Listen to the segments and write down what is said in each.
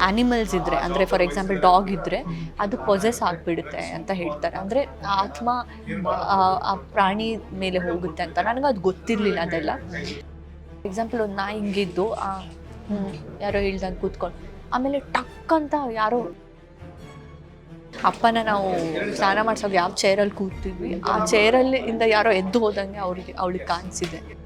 Animals ಇದ್ರೆ, ಅಂದರೆ for example dog ಇದ್ರೆ, ಅದು ಪೊಸೆಸ್ ಆಗಿಬಿಡುತ್ತೆ ಅಂತ ಹೇಳ್ತಾರೆ. ಅಂದರೆ ಆತ್ಮ, ಆ- ಪ್ರಾಣಿ ಮೇಲೆ ಹೋಗುತ್ತೆ ಅಂತ. ನನಗೆ ಅದು ಗೊತ್ತಿರಲಿಲ್ಲ ಅದೆಲ್ಲ. ಎಕ್ಸಾಂಪಲ್ ಒಂದು ನಾಯಿ ಹಿಂಗಿದ್ದು ಯಾರೋ ಹೇಳ್ದಂಗೆ ಕೂತ್ಕೊಂಡು, ಆಮೇಲೆ ಟಕ್ ಅಂತ ಯಾರೋ ಅಪ್ಪನ ನಾವು ಸ್ನಾನ ಮಾಡ್ಸೋಕೆ ಯಾವ ಚೇರಲ್ಲಿ ಕೂತಿದ್ವಿ, ಆ ಚೇರಲ್ಲಿ ಇಂದ ಯಾರೋ ಎದ್ದು ಹೋದಂಗೆ ಅವ್ರಿಗೆ, ಅವಳಿಗೆ ಕಾಣಿಸಿದೆ.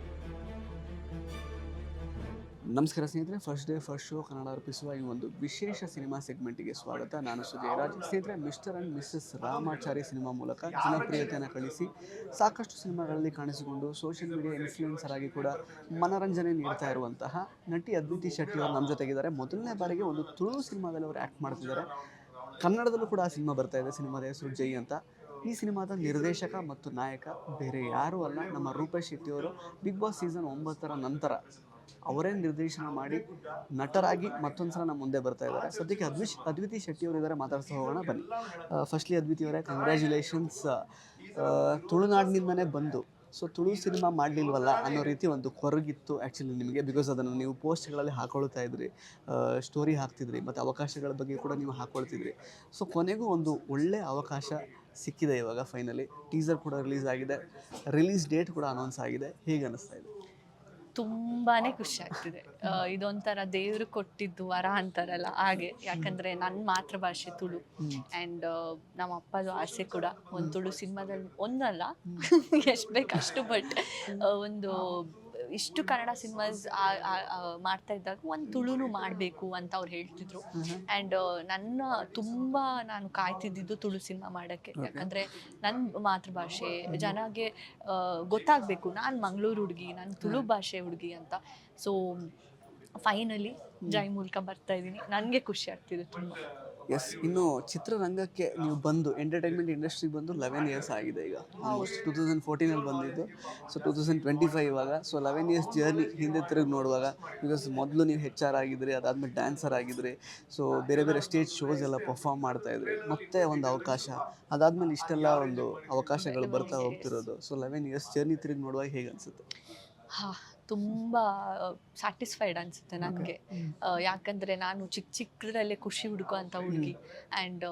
ನಮಸ್ಕಾರ ಸ್ನೇಹಿತರೆ first day first show Kannada ಅರ್ಪಿಸುವ ಈ ಒಂದು ವಿಶೇಷ ಸಿನಿಮಾ ಸೆಗ್ಮೆಂಟ್ಗೆ ಸ್ವಾಗತ. ನಾನು ಸುಜಯರಾಜ್ ಸ್ನೇಹಿತರೆ mister and missus Ramachari cinema ಮೂಲಕ ಜನಪ್ರಿಯತೆಯನ್ನು ಕಳಿಸಿ, ಸಾಕಷ್ಟು ಸಿನಿಮಾಗಳಲ್ಲಿ ಕಾಣಿಸಿಕೊಂಡು ಸೋಷಿಯಲ್ ಮೀಡಿಯಾ ಇನ್ಫ್ಲೂಯೆನ್ಸರ್ ಆಗಿ ಕೂಡ ಮನರಂಜನೆ ನೀಡ್ತಾ ಇರುವಂತಹ ನಟಿ ಅದ್ವಿತಿ ಶೆಟ್ಟಿ ಅವರು ನಮ್ಮ ಜೊತೆಗಿದ್ದಾರೆ. ಮೊದಲನೇ ಬಾರಿಗೆ ಒಂದು ತುಳು ಸಿನಿಮಾದಲ್ಲಿ ಅವರು ಆ್ಯಕ್ಟ್ ಮಾಡ್ತಿದ್ದಾರೆ. ಕನ್ನಡದಲ್ಲೂ ಕೂಡ ಆ ಸಿನಿಮಾ ಬರ್ತಾ ಇದೆ. ಸಿನಿಮಾದ ಹೆಸರು ಜೈ ಅಂತ. ಈ ಸಿನಿಮಾದ ನಿರ್ದೇಶಕ ಮತ್ತು ನಾಯಕ ಬೇರೆ ಯಾರೂ ಅಲ್ಲ. ನಮ್ಮ ರೂಪೇಶ್ ಶೆಟ್ಟಿಯವರು ಬಿಗ್ ಬಾಸ್ ಸೀಸನ್ ಒಂಬತ್ತರ ನಂತರ ಅವರೇ ನಿರ್ದೇಶನ ಮಾಡಿ ನಟರಾಗಿ ಮತ್ತೊಂದು ಸಲ ನಮ್ಮ ಮುಂದೆ ಬರ್ತಾ ಇದ್ದಾರೆ. ಸದ್ಯಕ್ಕೆ ಅದ್ವಿಶ್ ಅದ್ವಿತಿ ಶೆಟ್ಟಿ ಅವರೇ ಇದ್ದಾರೆ ಮಾತಾಡ್ತಾ ಹೋಗೋಣ, ಬನ್ನಿ. ಫಸ್ಟ್ಲಿ ಅದ್ವಿತಿ ಅವರೇ ಕಂಗ್ರ್ಯಾಚುಲೇಷನ್ಸ್ ತುಳುನಾಡಿನಿಂದನೇ ಬಂದು ಸೊ ತುಳು ಸಿನಿಮಾ ಮಾಡಲಿಲ್ವಲ್ಲ ಅನ್ನೋ ರೀತಿ ಒಂದು ಕೊರಗಿತ್ತು ಆ್ಯಕ್ಚುಲಿ ನಿಮಗೆ ಬಿಕಾಸ್ ಅದನ್ನು ನೀವು ಪೋಸ್ಟ್ಗಳಲ್ಲಿ ಹಾಕೊಳ್ತಾ ಇದ್ರಿ ಸ್ಟೋರಿ ಹಾಕ್ತಿದ್ರಿ, ಮತ್ತು ಅವಕಾಶಗಳ ಬಗ್ಗೆ ಕೂಡ ನೀವು ಹಾಕೊಳ್ತಿದ್ರಿ. ಸೊ ಕೊನೆಗೂ ಒಂದು ಒಳ್ಳೆ ಅವಕಾಶ ಸಿಕ್ಕಿದೆ ಇವಾಗ ಫೈನಲಿ ಟೀಸರ್ ಕೂಡ ರಿಲೀಸ್ ಆಗಿದೆ ರಿಲೀಸ್ ಡೇಟ್ ಕೂಡ ಅನೌನ್ಸ್ ಆಗಿದೆ. ಹೇಗೆ ಅನ್ನಿಸ್ತಾ ಇದೆ? ತುಂಬಾನೇ ಖುಷಿ ಆಗ್ತಿದೆ. ಇದೊಂಥರ ದೇವ್ರು ಕೊಟ್ಟಿದ್ದು ವರ ಅಂತಾರಲ್ಲ ಹಾಗೆ. ಯಾಕಂದ್ರೆ ನನ್ನ ಮಾತೃಭಾಷೆ ತುಳು. ಅಂಡ್ ನಮ್ಮ ಅಪ್ಪದು ಆಸೆ ಕೂಡ ಒಂದು ತುಳು ಸಿನಿಮಾದಲ್ಲಿ ಒಂದಲ್ಲ. ಎಷ್ಟು ಬೇಕಷ್ಟು ಅಷ್ಟು ಬಟ್ ಒಂದು ಇಷ್ಟು ಕನ್ನಡ ಸಿನಿಮಾಸ್ ಮಾಡ್ತಾ ಇದ್ದಾಗ ಒಂದು ತುಳುನು ಮಾಡಬೇಕು ಅಂತ ಅವ್ರು ಹೇಳ್ತಿದ್ರು. ಆ್ಯಂಡ್ ನನ್ನ ತುಂಬ ನಾನು ಕಾಯ್ತಿದ್ದಿದ್ದು ತುಳು ಸಿನಿಮಾ ಮಾಡೋಕ್ಕೆ. ಯಾಕಂದರೆ ನನ್ನ ಮಾತೃಭಾಷೆ ಜನಗೆ ಗೊತ್ತಾಗಬೇಕು. ನಾನು ಮಂಗಳೂರು ಹುಡುಗಿ ನಾನು ತುಳು ಭಾಷೆ ಹುಡುಗಿ ಅಂತ. ಸೊ ಫೈನಲಿ ಜೈ ಮೂಲಕ ಬರ್ತಾ ಇದ್ದೀನಿ. ನನಗೆ ಖುಷಿ ಆಗ್ತಿದೆ ತುಂಬ. ಎಸ್ ಇನ್ನು ಚಿತ್ರರಂಗಕ್ಕೆ ನೀವು ಬಂದು ಎಂಟರ್ಟೈನ್ಮೆಂಟ್ ಇಂಡಸ್ಟ್ರಿಗೆ ಬಂದು ಲೆವೆನ್ ಇಯರ್ಸ್ ಆಗಿದೆ ಈಗ. ಆಲ್ಮೋಸ್ಟ್ ಟೂ ತೌಸಂಡ್ ಫೋರ್ಟೀನಲ್ಲಿ ಬಂದಿದ್ದು. So two thousand twenty five ಇವಾಗ. ಸೊ ಲೆವೆನ್ ಇಯರ್ಸ್ ಜರ್ನಿ ಹಿಂದೆ ತಿರುಗಿ ನೋಡುವಾಗ ಬಿಕಾಸ್ ಮೊದಲು ನೀವು ಹೆಚ್ ಆರ್ ಆಗಿದ್ರಿ, ಅದಾದ್ಮೇಲೆ ಡ್ಯಾನ್ಸರ್ ಆಗಿದ್ರಿ. ಸೊ ಬೇರೆ ಬೇರೆ ಸ್ಟೇಜ್ ಶೋಸ್ ಎಲ್ಲ ಪರ್ಫಾರ್ಮ್ ಮಾಡ್ತಾ ಇದ್ರಿ. ಮತ್ತೆ ಒಂದು ಅವಕಾಶ. ಅದಾದ್ಮೇಲೆ ಇಷ್ಟೆಲ್ಲ ಒಂದು ಅವಕಾಶಗಳು ಬರ್ತಾ ಹೋಗ್ತಿರೋದು. ಸೊ ಲೆವೆನ್ ಇಯರ್ಸ್ ಜರ್ನಿ ತಿರುಗಿ ನೋಡುವಾಗ ಹೇಗೆ ಅನಿಸುತ್ತೆ? ಹಾ ತುಂಬ ಸ್ಯಾಟಿಸ್ಫೈಡ್ ಅನಿಸುತ್ತೆ ನನಗೆ. ಯಾಕಂದರೆ ನಾನು ಚಿಕ್ಕ ಚಿಕ್ಕದ್ರಲ್ಲೇ ಖುಷಿ ಹುಡುಕುವಂಥ ಹುಡುಗಿ. ಆ್ಯಂಡ್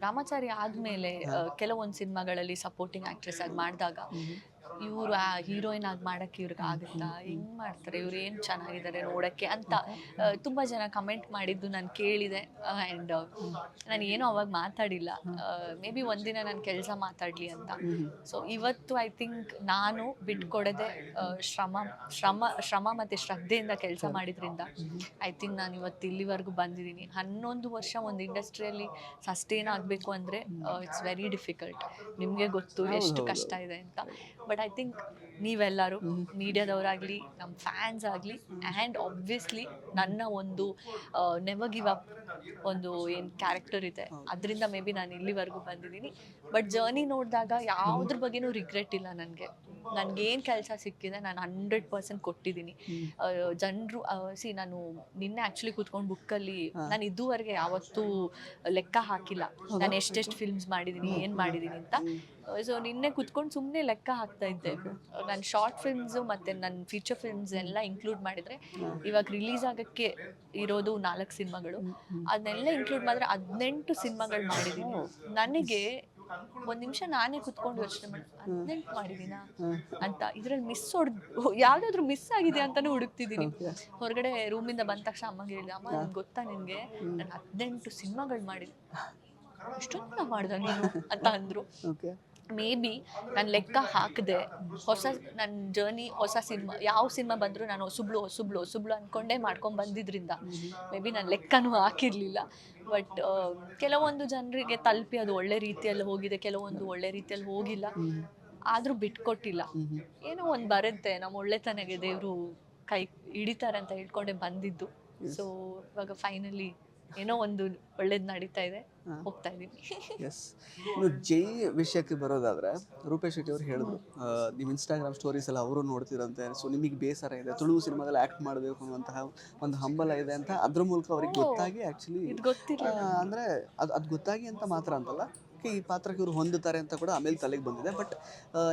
ರಾಮಾಚಾರಿ ಆದಮೇಲೆ ಕೆಲವೊಂದು ಸಿನಿಮಾಗಳಲ್ಲಿ ಸಪೋರ್ಟಿಂಗ್ ಆ್ಯಕ್ಟ್ರೆಸ್ ಆಗಿ ಮಾಡಿದಾಗ ಇವರು ಆ ಹೀರೋಯಿನ್ ಆಗಿ ಮಾಡಕ್ಕೆ ಇವ್ರಿಗೆ ಆಗುತ್ತಾ? ಹೆಂಗ್ ಮಾಡ್ತಾರೆ? ಇವ್ರು ಏನ್ ಚೆನ್ನಾಗಿದ್ದಾರೆ ನೋಡಕ್ಕೆ ಅಂತ ತುಂಬಾ ಜನ ಕಮೆಂಟ್ ಮಾಡಿದ್ದು ನಾನು ಕೇಳಿದೆ. ಅಂಡ್ ನಾನು ಏನೂ ಅವಾಗ ಮಾತಾಡಿಲ್ಲ. ಮೇ ಬಿ ಒಂದಿನ ನಾನು ಕೆಲಸ ಮಾತಾಡ್ಲಿ ಅಂತ. ಸೊ ಇವತ್ತು ಐ ಥಿಂಕ್ ನಾನು ಬಿಟ್ಕೊಡದೆ ಶ್ರಮ ಶ್ರಮ ಶ್ರಮ ಮತ್ತೆ ಶ್ರದ್ಧೆಯಿಂದ ಕೆಲಸ ಮಾಡಿದ್ರಿಂದ ಐ ಥಿಂಕ್ ನಾನು ಇವತ್ತು ಇಲ್ಲಿವರೆಗೂ ಬಂದಿದ್ದೀನಿ. ಹನ್ನೊಂದು ವರ್ಷ ಒಂದು ಇಂಡಸ್ಟ್ರಿಯಲ್ಲಿ ಸಸ್ಟೇನ್ ಆಗಬೇಕು ಅಂದರೆ ಇಟ್ಸ್ ವೆರಿ ಡಿಫಿಕಲ್ಟ್ ನಿಮಗೆ ಗೊತ್ತು ಎಷ್ಟು ಕಷ್ಟ ಇದೆ ಅಂತ. ಬಟ್ ಐ ಥಿಂಕ್ ನೀವೆಲ್ಲರೂ ಮೀಡಿಯಾದವರಾಗಲಿ ನಮ್ಮ ಫ್ಯಾನ್ಸ್ ಆಗಲಿ ಆ್ಯಂಡ್ ಆಬ್ವಿಯಸ್ಲಿ ನನ್ನ ಒಂದು ನೆವರ್ ಗಿವ್ ಅಪ್ ಒಂದು ಏನು ಕ್ಯಾರೆಕ್ಟರ್ ಇದೆ. ಅದರಿಂದ ಮೇ ಬಿ ನಾನು ಇಲ್ಲಿವರೆಗೂ ಬಂದಿದ್ದೀನಿ. ಬಟ್ ಜರ್ನಿ ನೋಡಿದಾಗ ಯಾವುದ್ರ ಬಗ್ಗೆನೂ ರಿಗ್ರೆಟ್ ಇಲ್ಲ ನನಗೆ. ನನಗೇನು ಕೆಲಸ ಸಿಕ್ಕಿದೆ ನಾನು ಹಂಡ್ರೆಡ್ ಪರ್ಸೆಂಟ್ ಕೊಟ್ಟಿದ್ದೀನಿ. ಜನರು ಸಿ ನಾನು ನಿನ್ನೆ ಆ್ಯಕ್ಚುಲಿ ಕೂತ್ಕೊಂಡು ಬುಕ್ಕಲ್ಲಿ ನಾನು ಇದುವರೆಗೆ ಯಾವತ್ತೂ ಲೆಕ್ಕ ಹಾಕಿಲ್ಲ. ನಾನು ಎಷ್ಟೆಷ್ಟು ಫಿಲ್ಮ್ಸ್ ಮಾಡಿದ್ದೀನಿ ಏನು ಮಾಡಿದ್ದೀನಿ ಅಂತ. ಸೊ ನಿನ್ನೆ ಕುತ್ಕೊಂಡು ಸುಮ್ಮನೆ ಲೆಕ್ಕ ಹಾಕ್ತಾ ಇದ್ದೆ. ನಾನು ಶಾರ್ಟ್ ಫಿಲ್ಮ್ಸು ಮತ್ತು ನನ್ನ ಫೀಚರ್ ಫಿಲ್ಮ್ಸ್ ಎಲ್ಲ ಇನ್ಕ್ಲೂಡ್ ಮಾಡಿದರೆ ಇವಾಗ ರಿಲೀಸ್ ಆಗೋಕ್ಕೆ ಇರೋದು ನಾಲ್ಕು ಸಿನಿಮಾಗಳು. ಅದನ್ನೆಲ್ಲ ಇನ್ಕ್ಲೂಡ್ ಮಾಡಿದ್ರೆ ಹದಿನೆಂಟು ಸಿನಿಮಾಗಳು ಮಾಡಿದ್ದೀನಿ ನನಗೆ ಒಂದು ನಿಮಿಷ ನಾನೇ ಕುತ್ಕೊಂಡು ಯೋಚನೆ ಮಾಡಿ ಹದಿನೆಂಟು ಅಂತ. ಇದ್ರಲ್ಲಿ ಮಿಸ್ ಹೊಡ್ ಯಾವ್ದಾದ್ರು ಮಿಸ್ ಆಗಿದೆ ಅಂತಾನು ಹುಡುಕ್ತಿದ್ದೀನಿ. ಹೊರಗಡೆ ರೂಮಿಂದ ಬಂದ ತಕ್ಷಣ ಅಮ್ಮಗೆ ಹೇಳಿದೆ ಅಮ್ಮ ಗೊತ್ತಾ ನಿನ್ಗೆ ನಾನು ಹದಿನೆಂಟು ಸಿನಿಮಾಗಳು ಮಾಡಿದ್ದೆ ಇಷ್ಟೊಂದು ಮಾಡ್ದ ನೀನು? ಅಂತ ಅಂದ್ರು. ಓಕೆ ಮೇ ಬಿ ನಾನು ಲೆಕ್ಕ ಹಾಕಿದೆ. ಹೊಸ ನನ್ನ ಜರ್ನಿ ಹೊಸ ಸಿನಿಮಾ ಯಾವ ಸಿನಿಮಾ ಬಂದರೂ ನಾನು ಹೊಸಬ್ಳು ಹೊಸಬ್ಳು ಹೊಸಬ್ಳು ಅಂದ್ಕೊಂಡೇ ಮಾಡ್ಕೊಂಡು ಬಂದಿದ್ದರಿಂದ ಮೇ ಬಿ ನಾನು ಲೆಕ್ಕನೂ ಹಾಕಿರಲಿಲ್ಲ. ಬಟ್ ಕೆಲವೊಂದು ಜನರಿಗೆ ತಲುಪಿ ಅದು ಒಳ್ಳೆ ರೀತಿಯಲ್ಲಿ ಹೋಗಿದೆ ಕೆಲವೊಂದು ಒಳ್ಳೆ ರೀತಿಯಲ್ಲಿ ಹೋಗಿಲ್ಲ. ಆದರೂ ಬಿಟ್ಕೊಟ್ಟಿಲ್ಲ. ಏನೋ ಒಂದು ಬರುತ್ತೆ ನಮ್ಮ ಒಳ್ಳೆತನಗೆ ದೇವರು ಕೈ ಹಿಡಿತಾರೆ ಅಂತ ಹೇಳ್ಕೊಂಡೆ ಬಂದಿದ್ದು. ಸೊ ಇವಾಗ ಫೈನಲಿ ಏನೋ ಒಂದು ಒಳ್ಳೇದು ನಡೀತಾ ಇದೆ. ಹೋಗ್ತಾ ಇದ್ದೀನಿ. ಎಸ್ ಇನ್ನು ಜೈ ವಿಷಯಕ್ಕೆ ಬರೋದಾದ್ರೆ ರೂಪೇಶ್ ಶೆಟ್ಟಿ ಅವರು ಹೇಳಿದ್ರು. ನಿಮ್ಮ ಇನ್ಸ್ಟಾಗ್ರಾಮ್ ಸ್ಟೋರೀಸ್ ಎಲ್ಲ ಅವರು ನೋಡ್ತಿರಂತೆ. ಸೊ ನಿಮಗೆ ಬೇಸರ ಇದೆ. ತುಳು ಸಿನಿಮಾದಲ್ಲಿ ಆ್ಯಕ್ಟ್ ಮಾಡಬೇಕು ಅನ್ನುವಂತಹ ಒಂದು ಹಂಬಲ ಇದೆ ಅಂತ ಅದ್ರ ಮೂಲಕ ಅವ್ರಿಗೆ ಗೊತ್ತಾಗಿ ಆ್ಯಕ್ಚುಲಿ ಅಂದರೆ ಅದು ಅದು ಗೊತ್ತಾಗಿ ಅಂತ ಮಾತ್ರ ಅಂತಲ್ಲ. ಓಕೆ ಈ ಪಾತ್ರಕ್ಕೆ ಇವರು ಹೊಂದುತ್ತಾರೆ ಅಂತ ಕೂಡ ಆಮೇಲೆ ತಲೆಗೆ ಬಂದಿದೆ. ಬಟ್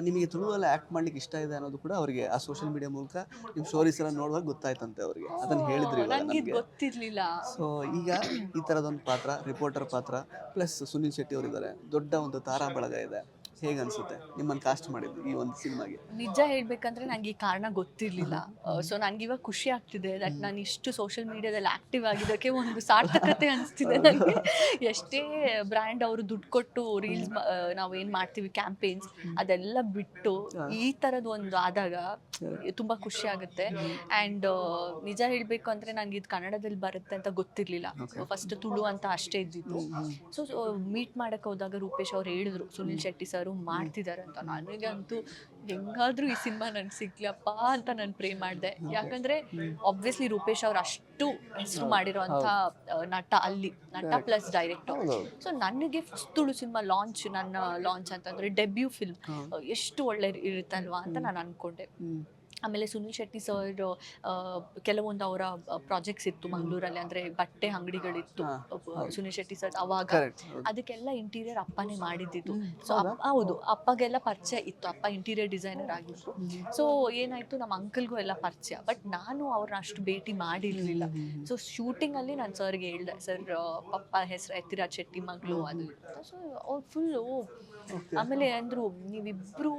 ನಿಮಗೆ ತುಳುವಲ್ಲಿ ಆ್ಯಕ್ಟ್ ಮಾಡ್ಲಿಕ್ಕೆ ಇಷ್ಟ ಇದೆ ಅನ್ನೋದು ಕೂಡ ಅವರಿಗೆ ಆ ಸೋಷಿಯಲ್ ಮೀಡಿಯಾ ಮೂಲಕ ನಿಮ್ಮ ಸ್ಟೋರೀಸ್ ಎಲ್ಲ ನೋಡುವಾಗ ಗೊತ್ತಾಯ್ತಂತೆ ಅವರಿಗೆ. ಅದನ್ನು ಹೇಳಿದ್ರಿ ಗೊತ್ತಿರ್ಲಿಲ್ಲ. ಸೊ ಈಗ ಈ ಥರದೊಂದು ಪಾತ್ರ ರಿಪೋರ್ಟರ್ ಪಾತ್ರ ಪ್ಲಸ್ ಸುನಿಲ್ ಶೆಟ್ಟಿ ಅವರಿದ್ದಾರೆ ದೊಡ್ಡ ಒಂದು ತಾರಾ ಬಳಗ ಇದೆ. ಹೇಗೆ ಅನ್ಸುತ್ತೆ? ನಿಮ್ಮನ್ನು ಕಾಸ್ಟ್ ಮಾಡಿದ್ರು ಈ ಒಂದು ಸಿನಿಮಾಗೆ? ನಿಜ ಹೇಳ್ಬೇಕಂದ್ರೆ ನಂಗೆ ಈ ಕಾರಣ ಗೊತ್ತಿರ್ಲಿಲ್ಲ. ಸೊ ನನಗೆ ಇವಾಗ ಖುಷಿ ಆಗ್ತಿದೆ ದಟ್ ನಾನು ಇಷ್ಟು ಸೋಷಿಯಲ್ ಮೀಡಿಯಾದಲ್ಲಿ ಆಕ್ಟಿವ್ ಆಗಿದ್ದಕ್ಕೆ ಒಂದು ಸಾರ್ಥಕತೆ ಅನಿಸ್ತಿದೆ ನನಗೆ ಎಷ್ಟೇ ಬ್ರ್ಯಾಂಡ್ ಅವರು ದುಡ್ಡು ಕೊಟ್ಟು ರೀಲ್ಸ್ ನಾವು ಏನು ಮಾಡ್ತೀವಿ ಕ್ಯಾಂಪೇನ್ಸ್ ಅದೆಲ್ಲ ಬಿಟ್ಟು ಈ ತರದ್ ಒಂದು ಆದಾಗ ತುಂಬಾ ಖುಷಿ ಆಗುತ್ತೆ. ಅಂಡ್ ನಿಜ ಹೇಳ್ಬೇಕು ಅಂದ್ರೆ ನನಗೆ ಇದು ಕನ್ನಡದಲ್ಲಿ ಬರುತ್ತೆ ಅಂತ ಗೊತ್ತಿರಲಿಲ್ಲ. ಫಸ್ಟ್ ತುಳು ಅಂತ ಅಷ್ಟೇ ಇದ್ದಿದ್ದು ಸೊ ಮೀಟ್ ಮಾಡಕ್ ಹೋದಾಗ ರೂಪೇಶ್ ಅವ್ರು ಹೇಳಿದ್ರು ಸುನಿಲ್ ಶೆಟ್ಟಿ ಸರ್ ಮಾಡ್ತಿದ್ದಾರೆ ಅಂತ. ನನಗಂತೂ ಹೆಂಗಾದ್ರೂ ಈ ಸಿನಿಮಾ ನನ್ಗೆ ಸಿಗ್ಲಪ್ಪ ಅಂತ ನಾನು ಪ್ರೇ ಮಾಡಿದೆ. ಯಾಕಂದ್ರೆ ಆಬ್ವಿಯಸ್ಲಿ ರೂಪೇಶ್ ಅವ್ರು ಅಷ್ಟು ಹೆಸರು ಮಾಡಿರೋಂಥ ನಟ ಅಲ್ಲಿ ನಟ ಪ್ಲಸ್ ಡೈರೆಕ್ಟರ್ ಸೊ ನನಗೆ ಫಸ್ಟ್ ತುಳು ಸಿನಿಮಾ ಲಾಂಚ್ ನನ್ನ ಲಾಂಚ್ ಅಂತಂದ್ರೆ ಡೆಬ್ಯೂ ಫಿಲ್ಮ್ ಎಷ್ಟು ಒಳ್ಳೆ ಇರುತ್ತಲ್ವಾ ಅಂತ ನಾನು ಅನ್ಕೊಂಡೆ. ಆಮೇಲೆ ಸುನಿಲ್ ಶೆಟ್ಟಿ ಸರ್ ಕೆಲವೊಂದು ಅವರ ಪ್ರಾಜೆಕ್ಟ್ಸ್ ಇತ್ತು ಮಂಗಳೂರಲ್ಲಿ ಅಂದ್ರೆ ಬಟ್ಟೆ ಅಂಗಡಿಗಳಿತ್ತು ಸುನಿಲ್ ಶೆಟ್ಟಿ ಸರ್ ಅವಾಗ. ಅದಕ್ಕೆಲ್ಲ ಇಂಟೀರಿಯರ್ ಅಪ್ಪನೇ ಮಾಡಿದ್ದಿತ್ತು ಸೊ ಹೌದು? ಅಪ್ಪಗೆಲ್ಲ ಪರಿಚಯ ಇತ್ತು. ಅಪ್ಪ ಇಂಟೀರಿಯರ್ ಡಿಸೈನರ್ ಆಗಿತ್ತು ಸೊ ಏನಾಯ್ತು ನಮ್ಮ ಅಂಕಲ್ಗೂ ಎಲ್ಲ ಪರಿಚಯ. ಬಟ್ ನಾನು ಅವ್ರನ್ನ ಅಷ್ಟು ಭೇಟಿ ಮಾಡಿರ್ಲಿಲ್ಲ. ಸೊ ಶೂಟಿಂಗ್ ಅಲ್ಲಿ ನಾನು ಸರ್ಗೆ ಹೇಳ್ದೆ ಸರ್ ಪಪ್ಪ ಹೆಸರು ಎತ್ತಿರಾಜ್ ಶೆಟ್ಟಿ ಮಗಳು ಅದು ಸೊ ಅವ್ರು ಫುಲ್ಲು ಆಮೇಲೆ ಅಂದ್ರು ನೀವಿಬ್ರು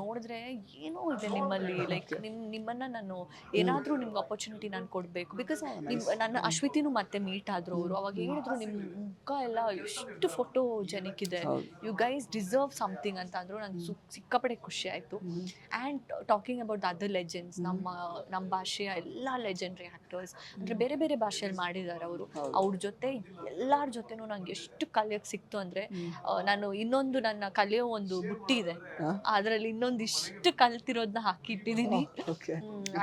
ನೋಡಿದ್ರೆ ಏನೋ ಇದೆ ನಿಮ್ಮಲ್ಲಿ ಲೈಕ್ ನಿಮ್ ನಿಮ್ಮನ್ನ ನಾನು ಏನಾದ್ರೂ ನಿಮ್ಗೆ ಅಪರ್ಚುನಿಟಿ ನಾನು ಕೊಡ್ಬೇಕು. ಬಿಕಾಸ್ ನಿಮ್ ನನ್ನ ಅಶ್ವಿತಿನೂ ಮತ್ತೆ ಮೀಟ್ ಆದ್ರು ಅವರು ಅವಾಗ ಹೇಳಿದ್ರು ನಿಮ್ ಮುಖ ಎಲ್ಲ ಎಷ್ಟು ಫೋಟೋ ಇದೆ ಯು ಗೈಸ್ ಡಿಸರ್ವ್ ಸಮಥಿಂಗ್ ಅಂತ ಅಂದ್ರು ನಂಗೆ ಸಿಕ್ಕಾಪಡೆ ಖುಷಿ ಆಯ್ತು. And talking about the other legends ನಮ್ಮ ನಮ್ಮ ಭಾಷೆಯ ಎಲ್ಲ ಲೆಜೆಂಡ್ರಿ ಆಕ್ಟರ್ಸ್ ಅಂದ್ರೆ ಬೇರೆ ಬೇರೆ ಭಾಷೆಯಲ್ಲಿ ಮಾಡಿದ್ದಾರೆ ಅವರು. ಅವ್ರ ಜೊತೆ ಎಲ್ಲರ ಜೊತೆನೂ ನಂಗೆ ಎಷ್ಟು ಕಲಿಯಕ್ಕೆ ಸಿಕ್ತು ಅಂದ್ರೆ ನಾನು ಇನ್ನೊಂದು ನನ್ನ ಕಲಿಯೋ ಒಂದು ಬುಟ್ಟಿ ಇದೆ? ಅದರಲ್ಲಿ ಇನ್ನೊಂದು ಇಷ್ಟು ಕಲ್ತಿರೋದನ್ನ ಹಾಕಿಟ್ಟಿದ್ದೀನಿ okay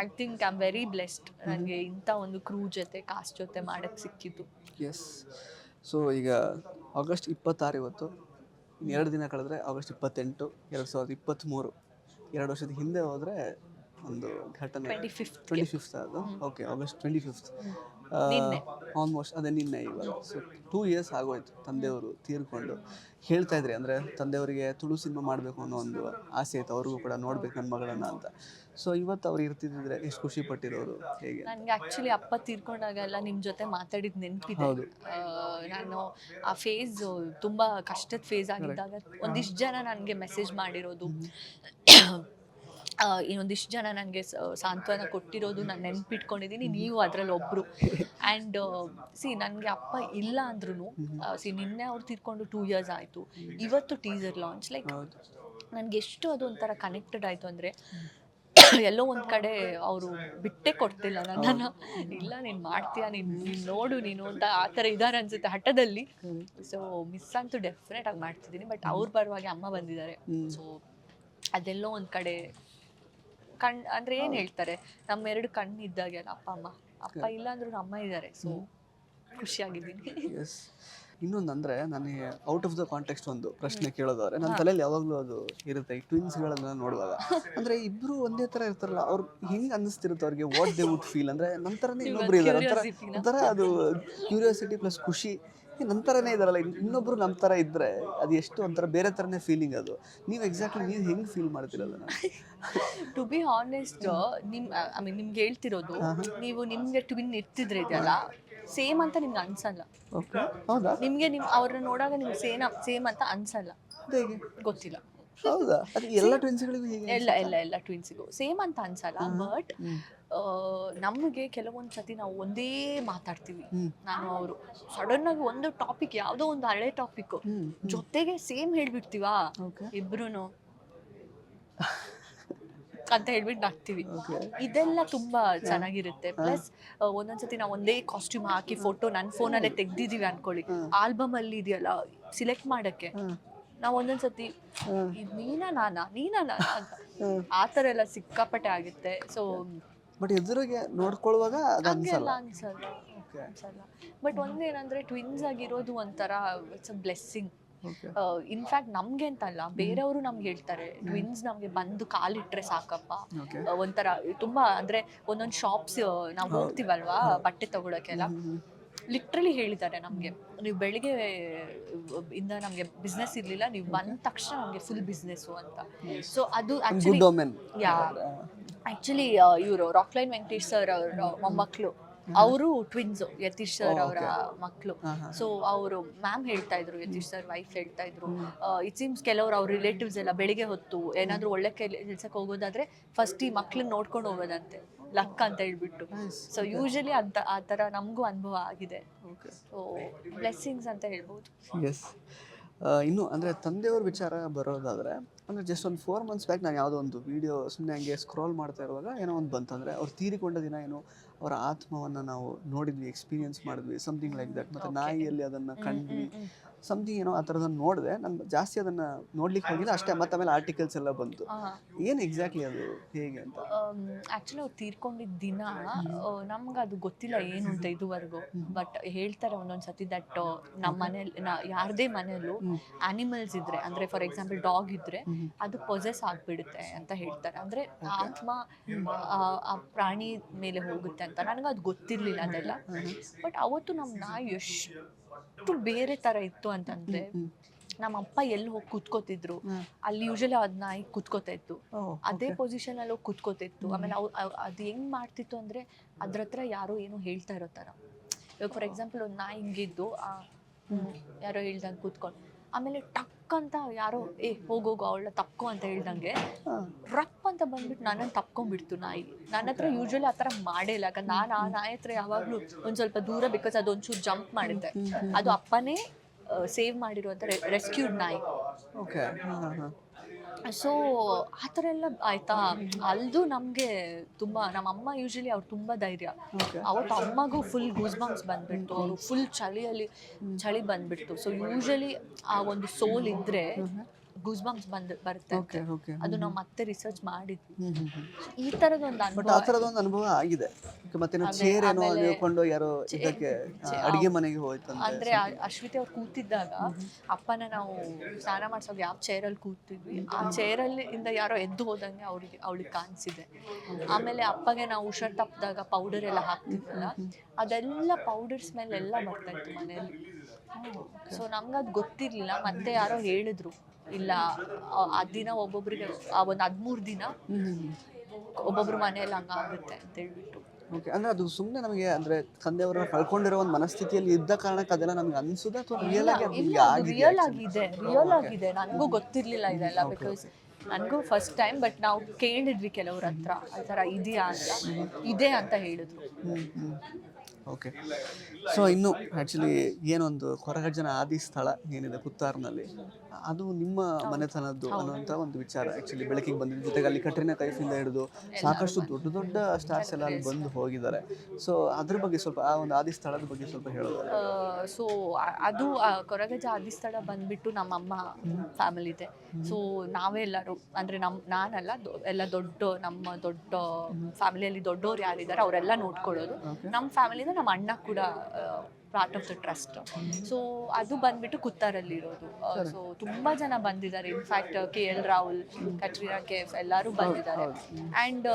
I think I am very blessed ನನಗೆ ಇಂಥ ಒಂದು ಕ್ರೂ ಜೊತೆ ಕಾಸ್ಟ್ ಜೊತೆ ಮಾಡಕ್ಕೆ ಸಿಕ್ಕಿದ್ದು. ಎಸ್ ಸೊ ಈಗ ಆಗಸ್ಟ್ ಇಪ್ಪತ್ತಾರು ಇವತ್ತು. ಇನ್ನು ಎರಡು ದಿನ ಕಳೆದ್ರೆ ಆಗಸ್ಟ್ ಇಪ್ಪತ್ತೆಂಟು ಎರಡು ಸಾವಿರದ ಇಪ್ಪತ್ತ್ಮೂರು. ಎರಡು ವರ್ಷದ ಹಿಂದೆ ಹೋದರೆ ಒಂದು ಘಟನೆ. ಟ್ವೆಂಟಿ ಫಿಫ್ತ್ ಟ್ವೆಂಟಿ ಫಿಫ್ತ್ ಅದು okay August twenty fifth. Almost ಅದೇ ನಿನ್ನೆ ಇವಾಗ. ಸೊ ಟೂ ಇಯರ್ಸ್ ಆಗೋಯ್ತು ತಂದೆಯವರು ತೀರ್ಕೊಂಡು. ಹೇಳ್ತಾ ಇದ್ರಿ ಅಂದರೆ ತಂದೆಯವರಿಗೆ ತುಳು ಸಿನಿಮಾ ಮಾಡಬೇಕು ಅನ್ನೋ ಒಂದು ಆಸೆ ಇತ್ತು ಅವ್ರಿಗೂ ಕೂಡ ನೋಡ್ಬೇಕು ನನ್ನ ಮಗಳನ್ನ ಅಂತ. ಸೊ ಇವತ್ತು ಅವ್ರು ಇರ್ತಿದ್ರೆ ಎಷ್ಟು ಖುಷಿ ಪಟ್ಟಿರೋರು ಹೇಗೆ? ನನಗೆ ಆ್ಯಕ್ಚುಲಿ ಅಪ್ಪ ತೀರ್ಕೊಂಡಾಗೆಲ್ಲ ನಿಮ್ಮ ಜೊತೆ ಮಾತಾಡಿದ ನೆನಪಿದೆ. ನಾನು ಆ ಫೇಸ್ ತುಂಬಾ ಕಷ್ಟದ ಫೇಸ್ ಆಗಿದ್ದಾಗ ಒಂದಿಷ್ಟು ಜನ ನನಗೆ ಮೆಸೇಜ್ ಮಾಡಿರೋದು. ಇನ್ನೊಂದಿಷ್ಟು ಜನ ನನಗೆ ಸಾಂತ್ವನ ಕೊಟ್ಟಿರೋದು ನಾನು ನೆನ್ಪಿಟ್ಕೊಂಡಿದ್ದೀನಿ ನೀವು ಅದರಲ್ಲಿ ಒಬ್ಬರು ಆ್ಯಂಡ್ ಸಿ ನನಗೆ ಅಪ್ಪ ಇಲ್ಲ ಅಂದ್ರೂ ಸಿ ನಿನ್ನೆ ಅವ್ರು ತೀರ್ಕೊಂಡು ಟೂ ಇಯರ್ಸ್ ಆಯಿತು. ಇವತ್ತು ಟೀಸರ್ ಲಾಂಚ್ ಲೈಕ್ ನನಗೆ ಎಷ್ಟು ಅದು ಒಂಥರ ಕನೆಕ್ಟೆಡ್ ಆಯಿತು ಅಂದರೆ ಎಲ್ಲೋ ಒಂದು ಕಡೆ ಅವರು ಬಿಟ್ಟೆ ಕೊಡ್ತಿಲ್ಲ ನನ್ನನ್ನು ಇಲ್ಲ ನೀನು ಮಾಡ್ತೀಯಾ? ನೀನು ನೀನು ನೋಡು ನೀನು ಅಂತ ಆ ಥರ ಇದ್ದಾರೆ ಅನ್ಸುತ್ತೆ ಹಠದಲ್ಲಿ. ಸೊ ಮಿಸ್ ಅಂತೂ ಡೆಫಿನೆಟ್ ಆಗಿ ಮಾಡ್ತಿದ್ದೀನಿ ಬಟ್ ಅವ್ರ ಪರವಾಗಿ ಅಮ್ಮ ಬಂದಿದ್ದಾರೆ. ಸೊ ಅದೆಲ್ಲೋ ಒಂದು ಕಡೆ ಕಣ್ ಅಂದ್ರೆ ಏನ್ ಹೇಳ್ತಾರೆ? ನಮ್ಮ ಎರಡು ಕಣ್ಣು ಇದ್ದಾಗೆ ಅಲ್ಲ ಅಪ್ಪ ಅಮ್ಮ. ಅಪ್ಪ ಇಲ್ಲ ಅಂದ್ರೂ ಅಮ್ಮ ಇದ್ದಾರೆ ಸೊ ಖುಷಿಯಾಗಿದ್ದೀನಿ. ಎಸ್ ಇನ್ನೊಂದು ಅಂದರೆ ನನಗೆ ಔಟ್ ಆಫ್ ದ ಕಾಂಟೆಕ್ಸ್ಟ್ ಒಂದು ಪ್ರಶ್ನೆ ಕೇಳೋದಾದ್ರೆ ನನ್ನ ತಲೆಯಲ್ಲಿ ಯಾವಾಗಲೂ ಅದು ಇರುತ್ತೆ ಈ ಟ್ವಿನ್ಸ್ಗಳನ್ನ ನೋಡುವಾಗ. ಅಂದ್ರೆ ಇಬ್ಬರು ಒಂದೇ ತರ ಇರ್ತಾರಲ್ಲ ಅವ್ರು ಹೆಂಗ್ ಅನ್ನಿಸ್ತಿರುತ್ತೆ ಅವ್ರಿಗೆ ವಾಟ್ ದೇ ವುಡ್ ಫೀಲ್ ಅಂದ್ರೆ ನಂತರನೇ ಇನ್ನೊಬ್ರು ಇದ್ದಾರೆ ಒಂಥರ? ಅದು ಕ್ಯೂರಿಯಾಸಿಟಿ ಪ್ಲಸ್ ಖುಷಿ. ನನ್ನ ಥರನೇ ಇದಾರಲ್ಲ ಇನ್ನೊಬ್ರು ನಮ್ಮ ಥರ ಇದ್ದರೆ ಅದು ಎಷ್ಟು ಒಂಥರ ಬೇರೆ ಥರನೇ ಫೀಲಿಂಗ್ ಅದು. ನೀವು ಎಕ್ಸಾಕ್ಟ್ಲಿ ನೀವು ಹೆಂಗೆ ಫೀಲ್ ಮಾಡ್ತಿರಲ್ಲ ಟು ಬಿ ಹಾನೆಸ್ಟ್ ನಿಮ್ ಐ ಮೀನ್ ನಿಮ್ಗೆ ಹೇಳ್ತಿರೋದು ನೀವು ನಿಮ್ಗೆ ಟ್ವಿನ್ ಇರ್ತಿದ್ರೆ ಇದೆಯಲ್ಲ ಸೇಮ್ ಅಂತ ನಿಮ್ಗೆ ಅನ್ಸಲ್ಲ. ಓಕೆ ಹೌದಾ? ನಿಮ್ಗೆ ನಿಮ್ ಅವ್ರನ್ನ ನೋಡಾಗ ನಿಮ್ಗೆ ಸೇಮ್ ಸೇಮ್ ಅಂತ ಅನ್ಸಲ್ಲ. ಗೊತ್ತಿಲ್ಲ. ಹೌದಾ? ಅದು ಎಲ್ಲ ಟ್ವಿನ್ಸ್ಗಳಿಗೂ ಹೀಗೆ ಎಲ್ಲ ಎಲ್ಲ ಎಲ್ಲ ಟ್ವಿನ್ಸಿಗೂ ಸೇಮ್ ಅಂತ ಅನ್ಸಲ್ಲ ಬಟ್ ನಮಗೆ ಕೆಲವೊಂದು ಸತಿ ನಾವು ಒಂದೇ ಮಾತಾಡ್ತೀವಿ. ನಾನು ಅವರು ಸಡನ್ ಆಗಿ ಒಂದು ಟಾಪಿಕ್ ಯಾವುದೋ ಒಂದು ಹಳೆ ಟಾಪಿಕ್ ಜೊತೆಗೆ ಸೇಮ್ ಹೇಳ್ಬಿಡ್ತೀವಾ? ಇಬ್ರು ಅಂತ ಹೇಳ್ಬಿಟ್ಟು ನಗ್ತೀವಿ. ಇದೆಲ್ಲ ತುಂಬಾ ಚೆನ್ನಾಗಿರುತ್ತೆ. ಪ್ಲಸ್ ಒಂದೊಂದ್ಸತಿ ನಾವು ಒಂದೇ ಕಾಸ್ಟ್ಯೂಮ್ ಹಾಕಿ ಫೋಟೋ ನನ್ನ ಫೋನಲ್ಲೇ ತೆಗ್ದಿದೀವಿ ಅನ್ಕೊಳ್ಳಿ. ಆಲ್ಬಮ್ ಅಲ್ಲಿ ಇದೆಯಲ್ಲ ಸಿಲೆಕ್ಟ್ ಮಾಡಕ್ಕೆ. ನಾವು ಒಂದೊಂದ್ಸತಿ ಇದ್ ನೀನಾ ನಾನಾ ನೀನಾ ನಾನಾ ಅಂತ. ಆತರ ಎಲ್ಲ ಸಿಕ್ಕಾಪಟ್ಟೆ ಆಗುತ್ತೆ. ಸೊ ಬಟ್ ಎದುರಿಗೆ ನೋಡ್ಕೊಳ್ಳುವಾಗ ಅದು ಹಂಗೆಲ್ಲ ಅನ್ಸಲ್ಲ. ಅನ್ಸಲ್ಲ ಅನ್ಸಲ್ಲ. ಬಟ್ ಒಂದೇನಂದ್ರೆ ಟ್ವಿನ್ಸ್ ಆಗಿರೋದು ಒಂಥರ it's a blessing okay in fact ನಮ್ಗೆ ಅಂತಲ್ಲ ಬೇರೆಯವರು ನಮ್ಗೆ ಹೇಳ್ತಾರೆ. ಟ್ವಿನ್ಸ್ ನಮ್ಗೆ ಬಂದು ಕಾಲಿಟ್ರೆ ಸಾಕಪ್ಪ. ಓಕೆ ಆ, ಒಂಥರ ತುಂಬಾ ಅಂದ್ರೆ ಒಂದೊಂದ್ ಶಾಪ್ಸ್ ನಾವು ಹೋಗ್ತಿವಲ್ವಾ ಬಟ್ಟೆ ತಗೊಳಕ್ಕೆಲ್ಲ. ಲಿಟ್ರಲಿ ಹೇಳಿದ್ದಾರೆ ನಮಗೆ. ನೀವು ಬೆಳಿಗ್ಗೆ ಇಂದ ನಮಗೆ ಬಿಸ್ನೆಸ್ ಇರಲಿಲ್ಲ ನೀವು ಬಂದ ತಕ್ಷಣ ನಮಗೆ ಫುಲ್ ಬಿಸ್ನೆಸ್ಸು ಅಂತ. ಸೊ ಅದು ಆಕ್ಚುಲಿ ಯಾ ಆಕ್ಚುಲಿ ಇವರು ರಾಕ್ಲೈನ್ ವೆಂಕಟೇಶ್ ಸರ್ ಅವರ ಮೊಮ್ಮಕ್ಕಳು ಅವರು ಟ್ವಿನ್ಸ್ ಯತೀಶ್ ಸರ್ ಅವರ ಮಕ್ಕಳು ಸೊ ಅವರು ಮ್ಯಾಮ್ ಹೇಳ್ತಾ ಇದ್ರು ಯತೀಶ್ ಸರ್ ವೈಫ್ ಹೇಳ್ತಾ ಇದ್ರು. ಇಟ್ ಸೀಮ್ಸ್ ಕೆಲವರು ಅವ್ರ ರಿಲೇಟಿವ್ಸ್ ಎಲ್ಲ ಬೆಳಿಗ್ಗೆ ಹೊತ್ತು ಏನಾದ್ರು ಒಳ್ಳೆ ಕೆಲಸಕ್ಕೆ ಹೋಗೋದಾದ್ರೆ ಫಸ್ಟ್ ಈ ಮಕ್ಳನ್ನ ನೋಡ್ಕೊಂಡು ಹೋಗೋದಂತೆ. ಲಕ್ ಅಂತ ಹೇಳ್ಬಿಟ್ಟು. ಸೊ ಯೂಶಲಿ ಅಂತ ಆ ಥರ ನಮಗೂ ಅನುಭವ ಆಗಿದೆ. ಸೊ ಬ್ಲೆಸ್ಸಿಂಗ್ಸ್ ಅಂತ ಹೇಳ್ಬೋದು. ಎಸ್ ಇನ್ನು ಅಂದರೆ ತಂದೆಯವ್ರ ವಿಚಾರ ಬರೋದಾದರೆ ಅಂದರೆ ಜಸ್ಟ್ ಒಂದು ಫೋರ್ ಮಂತ್ಸ್ ಬ್ಯಾಕ್ ನಾನು ಯಾವುದೋ ಒಂದು ವೀಡಿಯೋ ಸುಮ್ಮನೆ ಹಂಗೆ ಸ್ಕ್ರಾಲ್ ಮಾಡ್ತಾ ಇರುವಾಗ ಏನೋ ಒಂದು ಬಂತಂದರೆ ಅವ್ರು ತೀರಿಕೊಂಡ ದಿನ ಏನೋ ಅವರ ಆತ್ಮವನ್ನು ನಾವು ನೋಡಿದ್ವಿ ಎಕ್ಸ್ಪೀರಿಯನ್ಸ್ ಮಾಡಿದ್ವಿ ಸಮಥಿಂಗ್ ಲೈಕ್ ದಟ್ ಮತ್ತು ನಾಯಿಯಲ್ಲಿ ಅದನ್ನು ಕಂಡ್ವಿ. ಸಮಥಿಂಗ್ ಏನೋ ಆ ಥರದನ್ನು ನೋಡಿದೆ ನಾನು ಜಾಸ್ತಿ ಅದನ್ನು ನೋಡ್ಲಿಕ್ಕೆ ಹೋಗಿಲ್ಲ ಅಷ್ಟೇ ಮತ್ತೆ ಆಮೇಲೆ ಆರ್ಟಿಕಲ್ಸ್ ಎಲ್ಲ ಬಂತು. ಏನು ಎಕ್ಸಾಕ್ಟ್ಲಿ ಅದು ಹೇಗೆ ಅಂತ? ಆಕ್ಚುಲಿ ಅವ್ರು ತೀರ್ಕೊಂಡಿದ್ದ ದಿನ ನಮ್ಗೆ ಅದು ಗೊತ್ತಿಲ್ಲ ಏನು ಅಂತ ಇದುವರೆಗೂ. ಬಟ್ ಹೇಳ್ತಾರೆ ಒಂದೊಂದು ಸತಿ ದಟ್ ನಮ್ಮ ಮನೇಲಿ ಯಾರದೇ ಮನೆಯಲ್ಲೂ ಆನಿಮಲ್ಸ್ ಇದ್ರೆ ಅಂದ್ರೆ ಫಾರ್ ಎಕ್ಸಾಂಪಲ್ ಡಾಗ್ ಇದ್ರೆ ಅದು ಪೊಸೆಸ್ ಆಗಿಬಿಡುತ್ತೆ ಅಂತ ಹೇಳ್ತಾರೆ. ಅಂದ್ರೆ ಆತ್ಮ ಆ ಪ್ರಾಣಿ ಮೇಲೆ ಹೋಗುತ್ತೆ ಅಂತ. ನನಗೆ ಅದು ಗೊತ್ತಿರಲಿಲ್ಲ ಅದೆಲ್ಲ. ಬಟ್ ಅವತ್ತು ನಮ್ಮ ನಾಯಿ ಎಷ್ಟು ಬೇರೆ ತರ ಇತ್ತು ಅಂತಂದರೆ ನಮ್ಮ ಅಪ್ಪ ಎಲ್ಲಿ ಹೋಗಿ ಕುತ್ಕೋತಿದ್ರು ಅಲ್ಲಿ ಯೂಶಲಿ ಅದ್ ನಾಯಿ ಕುತ್ಕೋತಾ ಇತ್ತು. ಅದೇ ಪೊಸಿಷನ್ ಅಲ್ಲಿ ಹೋಗಿ ಕುತ್ಕೋತಿತ್ತು ಆಮೇಲೆ ಅವ್ ಅದು ಹೆಂಗ್ ಮಾಡ್ತಿತ್ತು ಅಂದ್ರೆ ಅದ್ರ ಹತ್ರ ಯಾರೋ ಏನೋ ಹೇಳ್ತಾ ಇರೋ ತರ ಇವಾಗ ಫಾರ್ ಎಕ್ಸಾಂಪಲ್ ಒಂದು ನಾಯಿ ಹಿಂಗಿದ್ದು ಆ ಯಾರೋ ಹೇಳ್ದಂಗೆ ಕುತ್ಕೊಂಡು. ಆಮೇಲೆ ಟಕ್ ಅಂತ ಯಾರೋ ಏ ಹೋಗೋಗು ಅವಳ ತಪ್ಕೋ ಅಂತ ಹೇಳ್ದಂಗೆ ರಪ್ ಅಂತ ಬಂದ್ಬಿಟ್ಟು ನನ್ನನ್ನು ತಪ್ಕೊಂಡ್ಬಿಡ್ತು ನಾಯಿ. ನನ್ನ ಹತ್ರ ಯೂಶ್ವಲಿ ಆ ಥರ ಮಾಡೇ ಇಲ್ಲ. ಯಾಕಂದ್ರೆ ನಾನು ಆ ನಾಯಿ ಹತ್ರ ಯಾವಾಗಲೂ ಒಂದು ಸ್ವಲ್ಪ ದೂರ ಬಿಕಾಸ್ ಅದು ಒಂಚೂರು ಜಂಪ್ ಮಾಡಿದ್ದೆ ಅದು ಅಪ್ಪನೇ ಸೇವ್ ಮಾಡಿರುವಂಥ ರೆಸ್ಕ್ಯೂಡ್ ನಾಯಿ. ಓಕೆ ಸೊ ಆ ಥರ ಎಲ್ಲ ಆಯ್ತಾ? ಅಲ್ದು ನಮಗೆ ತುಂಬ ನಮ್ಮ ಅಮ್ಮ ಯೂಶಲಿ ಅವ್ರು ತುಂಬ ಧೈರ್ಯ. ಅವತ್ತು ಅಮ್ಮಗೂ ಫುಲ್ ಗೂಸ್ ಬಾಂಬ್ಸ್ ಬಂದ್ಬಿಡ್ತು ಅವರು ಫುಲ್ ಚಳಿಯಲ್ಲಿ ಚಳಿ ಬಂದ್ಬಿಡ್ತು. ಸೊ ಯೂಶಲಿ ಆ ಒಂದು ಸೋಲ್ ಇದ್ರೆ ಗೂಸ್ ಬಂಪ್ಸ್ ಬಂದ್ ಬರುತ್ತೆ ಓಕೆ ಓಕೆ ಅದು ನಾವು ಮತ್ತೆ ರಿಸರ್ಚ್ ಮಾಡಿದ್ವಿ. ಈ ತರದ ಒಂದು ಬಟ್ ಅನುಭವ ಆ ಥರದೊಂದು ಅನುಭವ ಆಗಿದೆ. ಮತ್ತೆ ನಾವು ಚೇರ್ ಏನೋ ಹೇಳ್ಕೊಂಡು ಯಾರೋ ಇದಕ್ಕೆ ಅಡಿಗೆ ಮನೆಗೆ ಹೋಯ್ತು ಅಂದ್ರೆ ಅಶ್ವಿತಿ ಅವ್ರು ಕೂತಿದ್ದಾಗ ಅಪ್ಪನ ನಾವು ಸ್ನಾನ ಮಾಡ್ಸೋಕೆ ಯಾವ ಚೇರಲ್ಲಿ ಕೂತಿದ್ವಿ ಆ ಚೇರಲ್ಲಿ ಇಂದ ಯಾರೋ ಎದ್ದು ಹೋದಂಗೆ ಅವ್ರಿಗೆ ಅವಳಿಗೆ ಕಾಣಿಸಿದೆ. ಆಮೇಲೆ ಅಪ್ಪಗೆ ನಾವು ಹುಷಾರ್ ತಪ್ಪಿದಾಗ ಪೌಡರ್ ಎಲ್ಲ ಹಾಕ್ತಿದ್ವಲ್ಲ ಅದೆಲ್ಲ ಪೌಡರ್ ಸ್ಮೆಲ್ ಎಲ್ಲ ಬರ್ತಾ ಇತ್ತು ಮನೆಯಲ್ಲಿ. ಸೊ ನಮ್ಗೆ ಅದು ಗೊತ್ತಿರ್ಲಿಲ್ಲ ಮತ್ತೆ ಯಾರೋ ಹೇಳಿದ್ರು. ಇಲ್ಲ ಆ- ದಿನ ಒಬ್ಬೊಬ್ರಿಗೆ ಆ ಒಂದು ಹದಿಮೂರು ದಿನ ಒಬ್ಬೊಬ್ರು ಮನೆಯಲ್ಲಿ ಹಂಗಾಗುತ್ತೆ ಅಂತ ಹೇಳ್ಬಿಟ್ಟು. ಓಕೆ ಅಂದ್ರೆ ಅದು ಸುಮ್ಮನೆ ನಮಗೆ ಅಂದ್ರೆ ತಂದೆಯವರನ್ನ ಕಳ್ಕೊಂಡಿರೋ ಒಂದು ಮನಸ್ಥಿತಿಯಲ್ಲಿ ಇದ್ದ ಕಾರಣಕ್ಕೆ ಅದೆಲ್ಲ ನಮ್ಗೆ ಅನ್ಸುದ ಅಥವಾ ರಿಯಲ್ ಆಗಿ ರಿಯಲ್ ಆಗಿದೆ ರಿಯಲ್ ಆಗಿದೆ ನನಗೂ ಗೊತ್ತಿರಲಿಲ್ಲ ಇದೆಲ್ಲ ಬಿಕಾಸ್ ನನಗೂ ಫಸ್ಟ್ ಟೈಮ್ ಬಟ್ ನಾವು ಕೇಳಿದ್ವಿ ಕೆಲವ್ರ ಹತ್ರ ಆ ಥರ ಇದೆಯಾ ಅಂತ? ಇದೆ ಅಂತ ಹೇಳಿದ್ರು. ಓಕೆ ಸೊ ಇನ್ನು ಆ್ಯಕ್ಚುಲಿ ಏನೊಂದು ಕೊರಗಜ್ಜನ ಆದಿ ಸ್ಥಳ ಏನಿದೆ ಕುತ್ತಾರ್ನಲ್ಲಿ ಅದು ನಿಮ್ಮ ಮನೆತನದ್ದು ಅನ್ನುವಂಥ ಒಂದು ವಿಚಾರ. ಆ್ಯಕ್ಚುಲಿ ಬೆಳಕಿಗೆ ಬಂದಿದ್ದು ಜೊತೆಗೆ ಅಲ್ಲಿ ಕಟ್ರಿನಾ ಕೈಫಿಂದ ಹಿಡಿದು ಸಾಕಷ್ಟು ದೊಡ್ಡ ದೊಡ್ಡ ಸ್ಟಾರ್ಸ್ ಎಲ್ಲ ಅಲ್ಲಿ ಬಂದು ಹೋಗಿದ್ದಾರೆ. ಸೊ ಅದ್ರ ಬಗ್ಗೆ ಸ್ವಲ್ಪ ಆ ಒಂದು ಆದಿ ಸ್ಥಳದ ಬಗ್ಗೆ ಸ್ವಲ್ಪ ಹೇಳೋದು? ಸೊ ಅದು ಕೊರಗಜ ಆದಿ ಸ್ಥಳ ಬಂದ್ಬಿಟ್ಟು ನಮ್ಮಮ್ಮ ಫ್ಯಾಮಿಲಿ ಇದೆ. ಸೊ ನಾವೇ ಎಲ್ಲರೂ ಅಂದ್ರೆ ನಮ್ ನಾನಲ್ಲ ಎಲ್ಲ ದೊಡ್ಡ ನಮ್ಮ ದೊಡ್ಡ ಫ್ಯಾಮಿಲಿಯಲ್ಲಿ ದೊಡ್ಡವ್ರು ಯಾರಿದ್ದಾರೆ ಅವರೆಲ್ಲ ನೋಡ್ಕೊಳ್ಳೋದು. ನಮ್ಮ ಫ್ಯಾಮಿಲಿಯಿಂದ ನಮ್ಮ ಅಣ್ಣ ಕೂಡ part of the trust so ಅದು ಬಂದ್ಬಿಟ್ಟು ಕುತ್ತಾರಲ್ಲಿರೋದು. ಸೊ ತುಂಬಾ ಜನ ಬಂದಿದ್ದಾರೆ. In fact K L Rahul Katrina Kaif ಎಲ್ಲರೂ ಬಂದಿದ್ದಾರೆ. ಅಂಡ್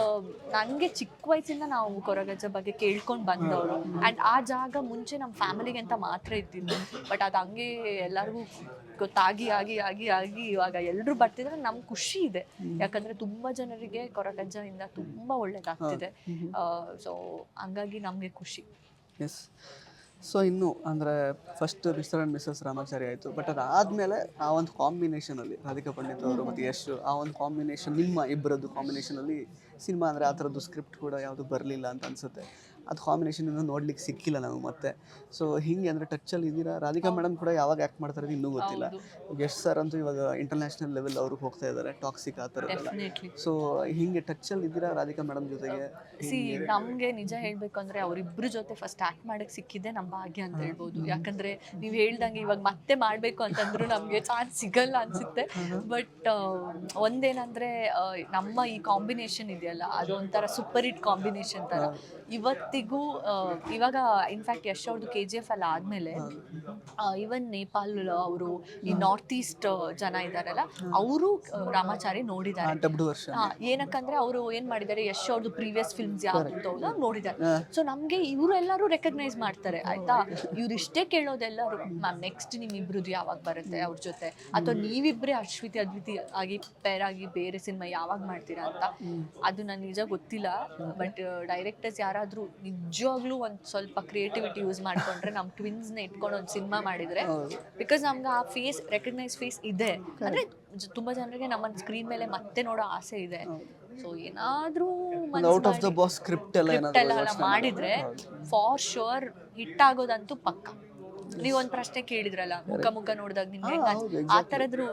ನನಗೆ ಚಿಕ್ಕ ವಯಸ್ಸಿಂದ ನಾವು ಕೊರಗಜ್ಜ ಬಗ್ಗೆ ಕೇಳ್ಕೊಂಡು ಬಂದವರು. ಅಂಡ್ ಆ ಜಾಗ ಮುಂಚೆ ನಮ್ಮ ಫ್ಯಾಮಿಲಿಗೆ ಅಂತ ಮಾತ್ರ ಇದ್ದಿದ್ದು. ಬಟ್ ಅದು ಹಂಗೆ ಎಲ್ಲರಿಗೂ ಗೊತ್ತಾಗಿ ಆಗಿ ಆಗಿ ಆಗಿ ಇವಾಗ ಎಲ್ಲರೂ ಬರ್ತಿದ್ರೆ ನಮ್ಗೆ ಖುಷಿ ಇದೆ. ಯಾಕಂದ್ರೆ ತುಂಬಾ ಜನರಿಗೆ ಕೊರಗಜ್ಜದಿಂದ ತುಂಬಾ ಒಳ್ಳೇದಾಗ್ತಿದೆ. ಸೊ ಹಂಗಾಗಿ ನಮ್ಗೆ ಖುಷಿ. ಎಸ್ ಸೊ ಇನ್ನು ಅಂದರೆ first mister and missus Ramachari ಆಯಿತು. ಬಟ್ ಅದಾದಮೇಲೆ ಆ ಒಂದು ಕಾಂಬಿನೇಷನಲ್ಲಿ ರಾಧಿಕಾ ಪಂಡಿತ್ ಅವರು ಮತ್ತು ಯಶ್, ಆ ಒಂದು ಕಾಂಬಿನೇಷನ್ ನಿಮ್ಮ ಇಬ್ಬರದ್ದು ಕಾಂಬಿನೇಷನಲ್ಲಿ ಸಿನಿಮಾ ಅಂದರೆ ಆ ಥರದ್ದು ಸ್ಕ್ರಿಪ್ಟ್ ಕೂಡ ಯಾವುದು ಬರಲಿಲ್ಲ ಅಂತ ಅನಿಸುತ್ತೆ. ಅದು ಕಾಂಬಿನೇಷನ್ ಇನ್ನೂ ನೋಡ್ಲಿಕ್ಕೆ ಸಿಕ್ಕಿಲ್ಲ ನಾವು ಮತ್ತೆ. ಸೊ ಹಿಂಗೆ ಟಚ್ ಅಲ್ಲಿ ಇದ್ದೀರಾ? ರಾಧಿಕಾ ಮೇಡಮ್ ಕೂಡ ಯಾವಾಗ ಆಕ್ಟ್ ಮಾಡ್ತಾರೆ ಇನ್ನೂ ಗೊತ್ತಿಲ್ಲ. ಗೆಸ್ಟ್ ಸರ್ ಅಂತೂ ಇವಾಗ ಇಂಟರ್ನ್ಯಾಷನಲ್ ಲೆವೆಲ್ ಅವರು ಹೋಗ್ತಾ ಇದ್ದಾರೆ ಟಾಕ್ಸಿಕ್ ಆ ಥರದ್ದೆಲ್ಲ. ಡೆಫಿನೆಟ್ಲಿ ಸೊ ಹಿಂಗೆ ಟಚ್ಚಲ್ಲಿ ಇದ್ದೀರಾ ರಾಧಿಕಾ ಮೇಡಮ್ ಜೊತೆಗೆ? ಸಿ ನಮ್ಗೆ ನಿಜ ಹೇಳ್ಬೇಕು ಅಂದ್ರೆ ಅವ್ರಿಬ್ರ ಜೊತೆ ಫಸ್ಟ್ ಆಕ್ಟ್ ಮಾಡಕ್ ಸಿಕ್ಕಿದ್ದೆ ನಮ್ಮ ಭಾಗ್ಯ ಅಂತ ಹೇಳ್ಬೋದು. ಯಾಕಂದ್ರೆ ನೀವ್ ಹೇಳ್ದಂಗೆ ಇವಾಗ ಮತ್ತೆ ಮಾಡ್ಬೇಕು ಅಂತಂದ್ರು ನಮ್ಗೆ ಚಾನ್ಸ್ ಸಿಗಲ್ಲ ಅನ್ಸುತ್ತೆ. ಬಟ್ ಒಂದೇನಂದ್ರೆ ನಮ್ಮ ಈ ಕಾಂಬಿನೇಷನ್ ಇದೆಯಲ್ಲ ಅದು ಒಂಥರ ಸೂಪರ್ ಹಿಟ್ ಕಾಂಬಿನೇಷನ್ ತರ ಇವತ್ತಿಗೂ ಫೇಸಿಗೂ ಇವಾಗ ಇನ್ಫ್ಯಾಕ್ಟ್ ಯಶ್ ಅವ್ರದ್ದು ಕೆ ಜಿ ಎಫ್ ಎಲ್ಲ ಆದಮೇಲೆ ಇವನ್ ನೇಪಾಲ್ ಅವರು ಈ ನಾರ್ತ್ ಈಸ್ಟ್ ಜನ ಇದ್ದಾರಲ್ಲ ಅವರು ರಾಮಾಚಾರಿ ನೋಡಿದ್ದಾರೆ. ಏನಕ್ಕಂದ್ರೆ ಅವರು ಏನ್ ಮಾಡಿದ್ದಾರೆ ಯಶ್ ಅವ್ರದ್ದು ಪ್ರೀವಿಯಸ್ ಫಿಲ್ಮ್ಸ್ ಯಾವ್ದು ನೋಡಿದ್ದಾರೆ. ಸೊ ನಮ್ಗೆ ಇವರು ಎಲ್ಲರೂ ರೆಕಗ್ನೈಸ್ ಮಾಡ್ತಾರೆ ಆಯ್ತಾ? ಇವ್ರು ಇಷ್ಟೇ ಕೇಳೋದೆಲ್ಲರೂ ಮ್ಯಾಮ್ ನೆಕ್ಸ್ಟ್ ನಿಮ್ ಇಬ್ರದ್ದು ಯಾವಾಗ ಬರುತ್ತೆ ಅವ್ರ ಜೊತೆ? ಅಥವಾ ನೀವಿಬ್ರೆ ಅಶ್ವಿತಿ ಅದ್ವಿತಿ ಆಗಿ ಪೇರ್ ಆಗಿ ಬೇರೆ ಸಿನಿಮಾ ಯಾವಾಗ ಮಾಡ್ತೀರಾ ಅಂತ? ಅದು ನನ್ ನಿಜ ಗೊತ್ತಿಲ್ಲ ಬಟ್ ಡೈರೆಕ್ಟರ್ಸ್ ಯಾರಾದ್ರೂ ನಿಜವಾಗ್ಲೂ ಒಂದು ಸ್ವಲ್ಪ ಕ್ರಿಯೇಟಿವಿಟಿ ಯೂಸ್ ಮಾಡ್ಕೊಂಡ್ರೆ ನಮ್ ಟ್ವಿನ್ಸ್ನ ಇಟ್ಕೊಂಡು ಒಂದು ಸಿನಿಮಾ ಮಾಡಿದ್ರೆ ಬಿಕಾಸ್ ನಮ್ಗೆ ಆ ಫೇಸ್ ರೆಕಗ್ನೈಸ್ ಫೇಸ್ ಇದೆ. ಅಂದ್ರೆ ತುಂಬಾ ಜನರಿಗೆ ನಮ್ಮ ಸ್ಕ್ರೀನ್ ಮೇಲೆ ಮತ್ತೆ ನೋಡೋ ಆಸೆ ಇದೆ. ಸೊ ಏನಾದ್ರೂ out of the box script ಎಲ್ಲ ಮಾಡಿದ್ರೆ ಫಾರ್ ಶೋರ್ ಹಿಟ್ ಆಗೋದಂತೂ ಪಕ್ಕ. ನೀವೊಂದ್ ಪ್ರಶ್ನೆ ಕೇಳಿದ್ರಲ್ಲ ಮುಖ ಮುಖ ನೋಡಿದಾಗ ನಿಮ್ಗೆ ಹೆಂಗ್ ಅನ್ಸ್- ಹೌದು, ಆ ತರದ್ರು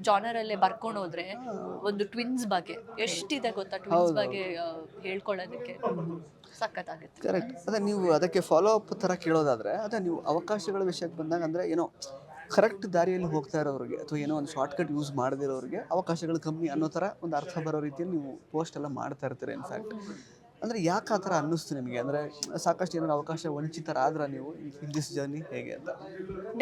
ಜಾನರ್ ಅಲ್ಲೇ ಬರ್ಕೊಂಡು ಹೋದ್ರೆ ಒಂದು ಟ್ವಿನ್ಸ್ ಬಗ್ಗೆ ಎಷ್ಟಿದೆ ಗೊತ್ತಾ? ಟ್ವಿನ್ಸ್ ಬಗ್ಗೆ ಆ, ಹೇಳ್ಕೊಳ್ಳೋದಕ್ಕೆ ಸಖತ್ತಾಗುತ್ತೆ. ಕರೆಕ್ಟ್ ಅದೇ ನೀವು ಅದಕ್ಕೆ ಫಾಲೋ ಅಪ್ ಥರ ಕೇಳೋದಾದ್ರೆ ಅದೇ ನೀವು ಅವಕಾಶಗಳ ವಿಷಯಕ್ಕೆ ಬಂದಾಗ ಅಂದ್ರೆ ಏನೋ ಕರೆಕ್ಟ್ ದಾರಿಯಲ್ಲಿ ಹೋಗ್ತಾ ಇರೋರಿಗೆ ಅಥವಾ ಏನೋ ಒಂದು ಶಾರ್ಟ್ಕಟ್ ಯೂಸ್ ಮಾಡದಿರೋರಿಗೆ ಅವಕಾಶಗಳು ಕಮ್ಮಿ ಅನ್ನೋ ಥರ ಒಂದು ಅರ್ಥ ಬರೋ ರೀತಿಯಲ್ಲಿ ನೀವು ಪೋಸ್ಟ್ ಎಲ್ಲ ಮಾಡ್ತಾ ಇರ್ತೀರಿ ಇನ್ಫ್ಯಾಕ್ಟ್ ಅಂದರೆ ಯಾಕೆ ಆ ಥರ ಅನ್ನಿಸ್ತು ನಿಮಗೆ? ಅಂದರೆ ಸಾಕಷ್ಟು ಏನಾದ್ರು ಅವಕಾಶ ವಂಚಿತರಾದ್ರ ನೀವು ಇನ್ ದಿಸ್ ಜರ್ನಿ ಹೇಗೆ ಅಂತ?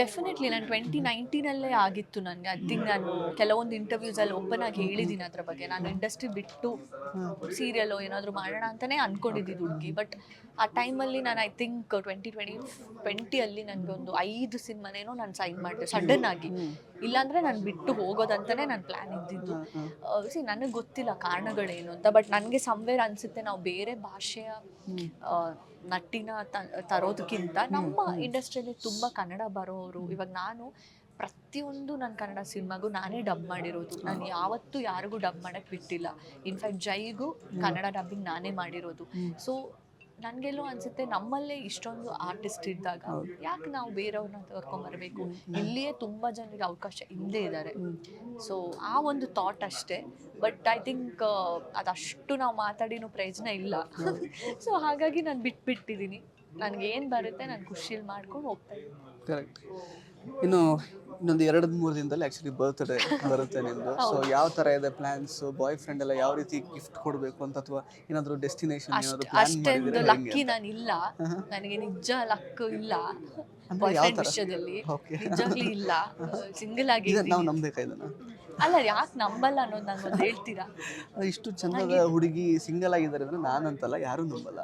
ಡೆಫಿನೆಟ್ಲಿ ನಾನು ಟ್ವೆಂಟಿ ನೈನ್ಟೀನಲ್ಲೇ ಆಗಿತ್ತು ನನಗೆ ಐ ಥಿಂಕ್ ನಾನು ಕೆಲವೊಂದು ಇಂಟರ್ವ್ಯೂಸ್ ಅಲ್ಲಿ ಓಪನ್ ಆಗಿ ಹೇಳಿದ್ದೀನಿ ಅದ್ರ ಬಗ್ಗೆ. ನಾನು ಇಂಡಸ್ಟ್ರಿ ಬಿಟ್ಟು ಸೀರಿಯಲ್ ಏನಾದರೂ ಮಾಡೋಣ ಅಂತಲೇ ಅನ್ಕೊಂಡಿದ್ದಿದ್ದು ಹುಡುಗಿ. ಬಟ್ ಆ ಟೈಮಲ್ಲಿ ನಾನು ಐ ಥಿಂಕ್ ಟ್ವೆಂಟಿ ಟ್ವೆಂಟಿ ಟ್ವೆಂಟಿಯಲ್ಲಿ ನನಗೆ ಒಂದು ಐದು ಸಿನಿಮಾನೇನೋ ನಾನು ಸೈನ್ ಮಾಡಿದೆ. ಸಡನ್ ಆಗಿ. ಇಲ್ಲಾಂದ್ರೆ ನಾನು ಬಿಟ್ಟು ಹೋಗೋದಂತಲೇ ನಾನು ಪ್ಲ್ಯಾನ್ ಇದ್ದಿದ್ದು. ಸಿ ನನಗೆ ಗೊತ್ತಿಲ್ಲ ಕಾರಣಗಳೇನು ಅಂತ. ಬಟ್ ನನಗೆ ಸಂವೇರ್ ಅನಿಸುತ್ತೆ ನಾವು ಬೇರೆ ಭಾಷೆಯ ಆ, ನಟಿನ ತರೋದಕ್ಕಿಂತ ನಮ್ಮ ಇಂಡಸ್ಟ್ರಿಯಲ್ಲಿ ತುಂಬ ಕನ್ನಡ ಬರೋರು. ಇವಾಗ ನಾನು ಪ್ರತಿಯೊಂದು ನನ್ನ ಕನ್ನಡ ಸಿನಿಮಾಗೂ ನಾನೇ ಡಬ್ ಮಾಡಿರೋದು. ನಾನು ಯಾವತ್ತೂ ಯಾರಿಗೂ ಡಬ್ ಮಾಡಕ್ಕೆ ಬಿಟ್ಟಿಲ್ಲ. ಇನ್ಫ್ಯಾಕ್ಟ್ ಜೈಗೂ ಕನ್ನಡ ಡಬ್ಬಿಂಗ್ ನಾನೇ ಮಾಡಿರೋದು. ಸೊ ನನಗೆಲ್ಲೋ ಅನ್ಸುತ್ತೆ ನಮ್ಮಲ್ಲೇ ಇಷ್ಟೊಂದು ಆರ್ಟಿಸ್ಟ್ ಇದ್ದಾಗ ಯಾಕೆ ನಾವು ಬೇರೆಯವ್ರನ್ನ ಬರಬೇಕು? ಇಲ್ಲಿಯೇ ತುಂಬಾ ಜನರಿಗೆ ಅವಕಾಶ ಇಲ್ಲದೆ ಇದ್ದಾರೆ ಸೊ ಆ ಒಂದು ಥಾಟ್ ಅಷ್ಟೇ. ಬಟ್ ಐ ಥಿಂಕ್ ಅದಷ್ಟು ನಾವು ಮಾತಾಡಿನೂ ಪ್ರಯೋಜನ ಇಲ್ಲ. ಸೊ ಹಾಗಾಗಿ ನಾನು ಬಿಟ್ಬಿಟ್ಟಿದ್ದೀನಿ ನನಗೆ ಏನು ಬರುತ್ತೆ ನಾನು ಖುಷಿಯಲ್ಲಿ ಮಾಡ್ಕೊಂಡು ಹೋಗ್ತಾ ಕರೆಕ್ಟ್ ಇನ್ನು ಇನ್ನೊಂದು ಎರಡು ಮೂರು ದಿನದಲ್ಲಿ ಆ್ಯಕ್ಚುಲಿ ಬರ್ತ್ಡೇ ಬರುತ್ತೆ ನಿಮ್ಮದು ಸೊ ಯಾವ ತರ ಇದೆ ಪ್ಲಾನ್ಸ್ ಬಾಯ್ ಫ್ರೆಂಡ್ ಎಲ್ಲ ಯಾವ ರೀತಿ ಗಿಫ್ಟ್ ಕೊಡಬೇಕು ಅಂತ ಅಥವಾ ಏನಾದರೂ ಡೆಸ್ಟಿನೇಷನ್ ಏನಾದರೂ ಅಷ್ಟೊಂದು ಲಕ್ಕಿ ನಾನು ಇಲ್ಲ ನನಗೆ ನಿಜ ಲಕ್ ಇಲ್ಲ. ಅಂದ್ರೆ ಬಾಯ್ ಫ್ರೆಂಡ್ ವಿಷಯದಲ್ಲಿ. ನಿಜವಾಗ್ಲೂ ಇಲ್ಲ. ಸಿಂಗಲ್ ಆಗಿ ನಾವು ನಂಬೇಕಾ ಇದನ್ನ ಅಲ್ಲ ಯಾಕೆ ನಂಬಲ್ಲ ಅನ್ನೋದು ನಾನು ಹೇಳ್ತೀರಾ? ಇಷ್ಟು ಚಂದದ ಹುಡುಗಿ ಸಿಂಗಲ್ ಆಗಿದ್ದಾರೆ ಅಂದ್ರೆ ನಾನಂತಲ್ಲ ಯಾರು ನಂಬಲ್ಲ.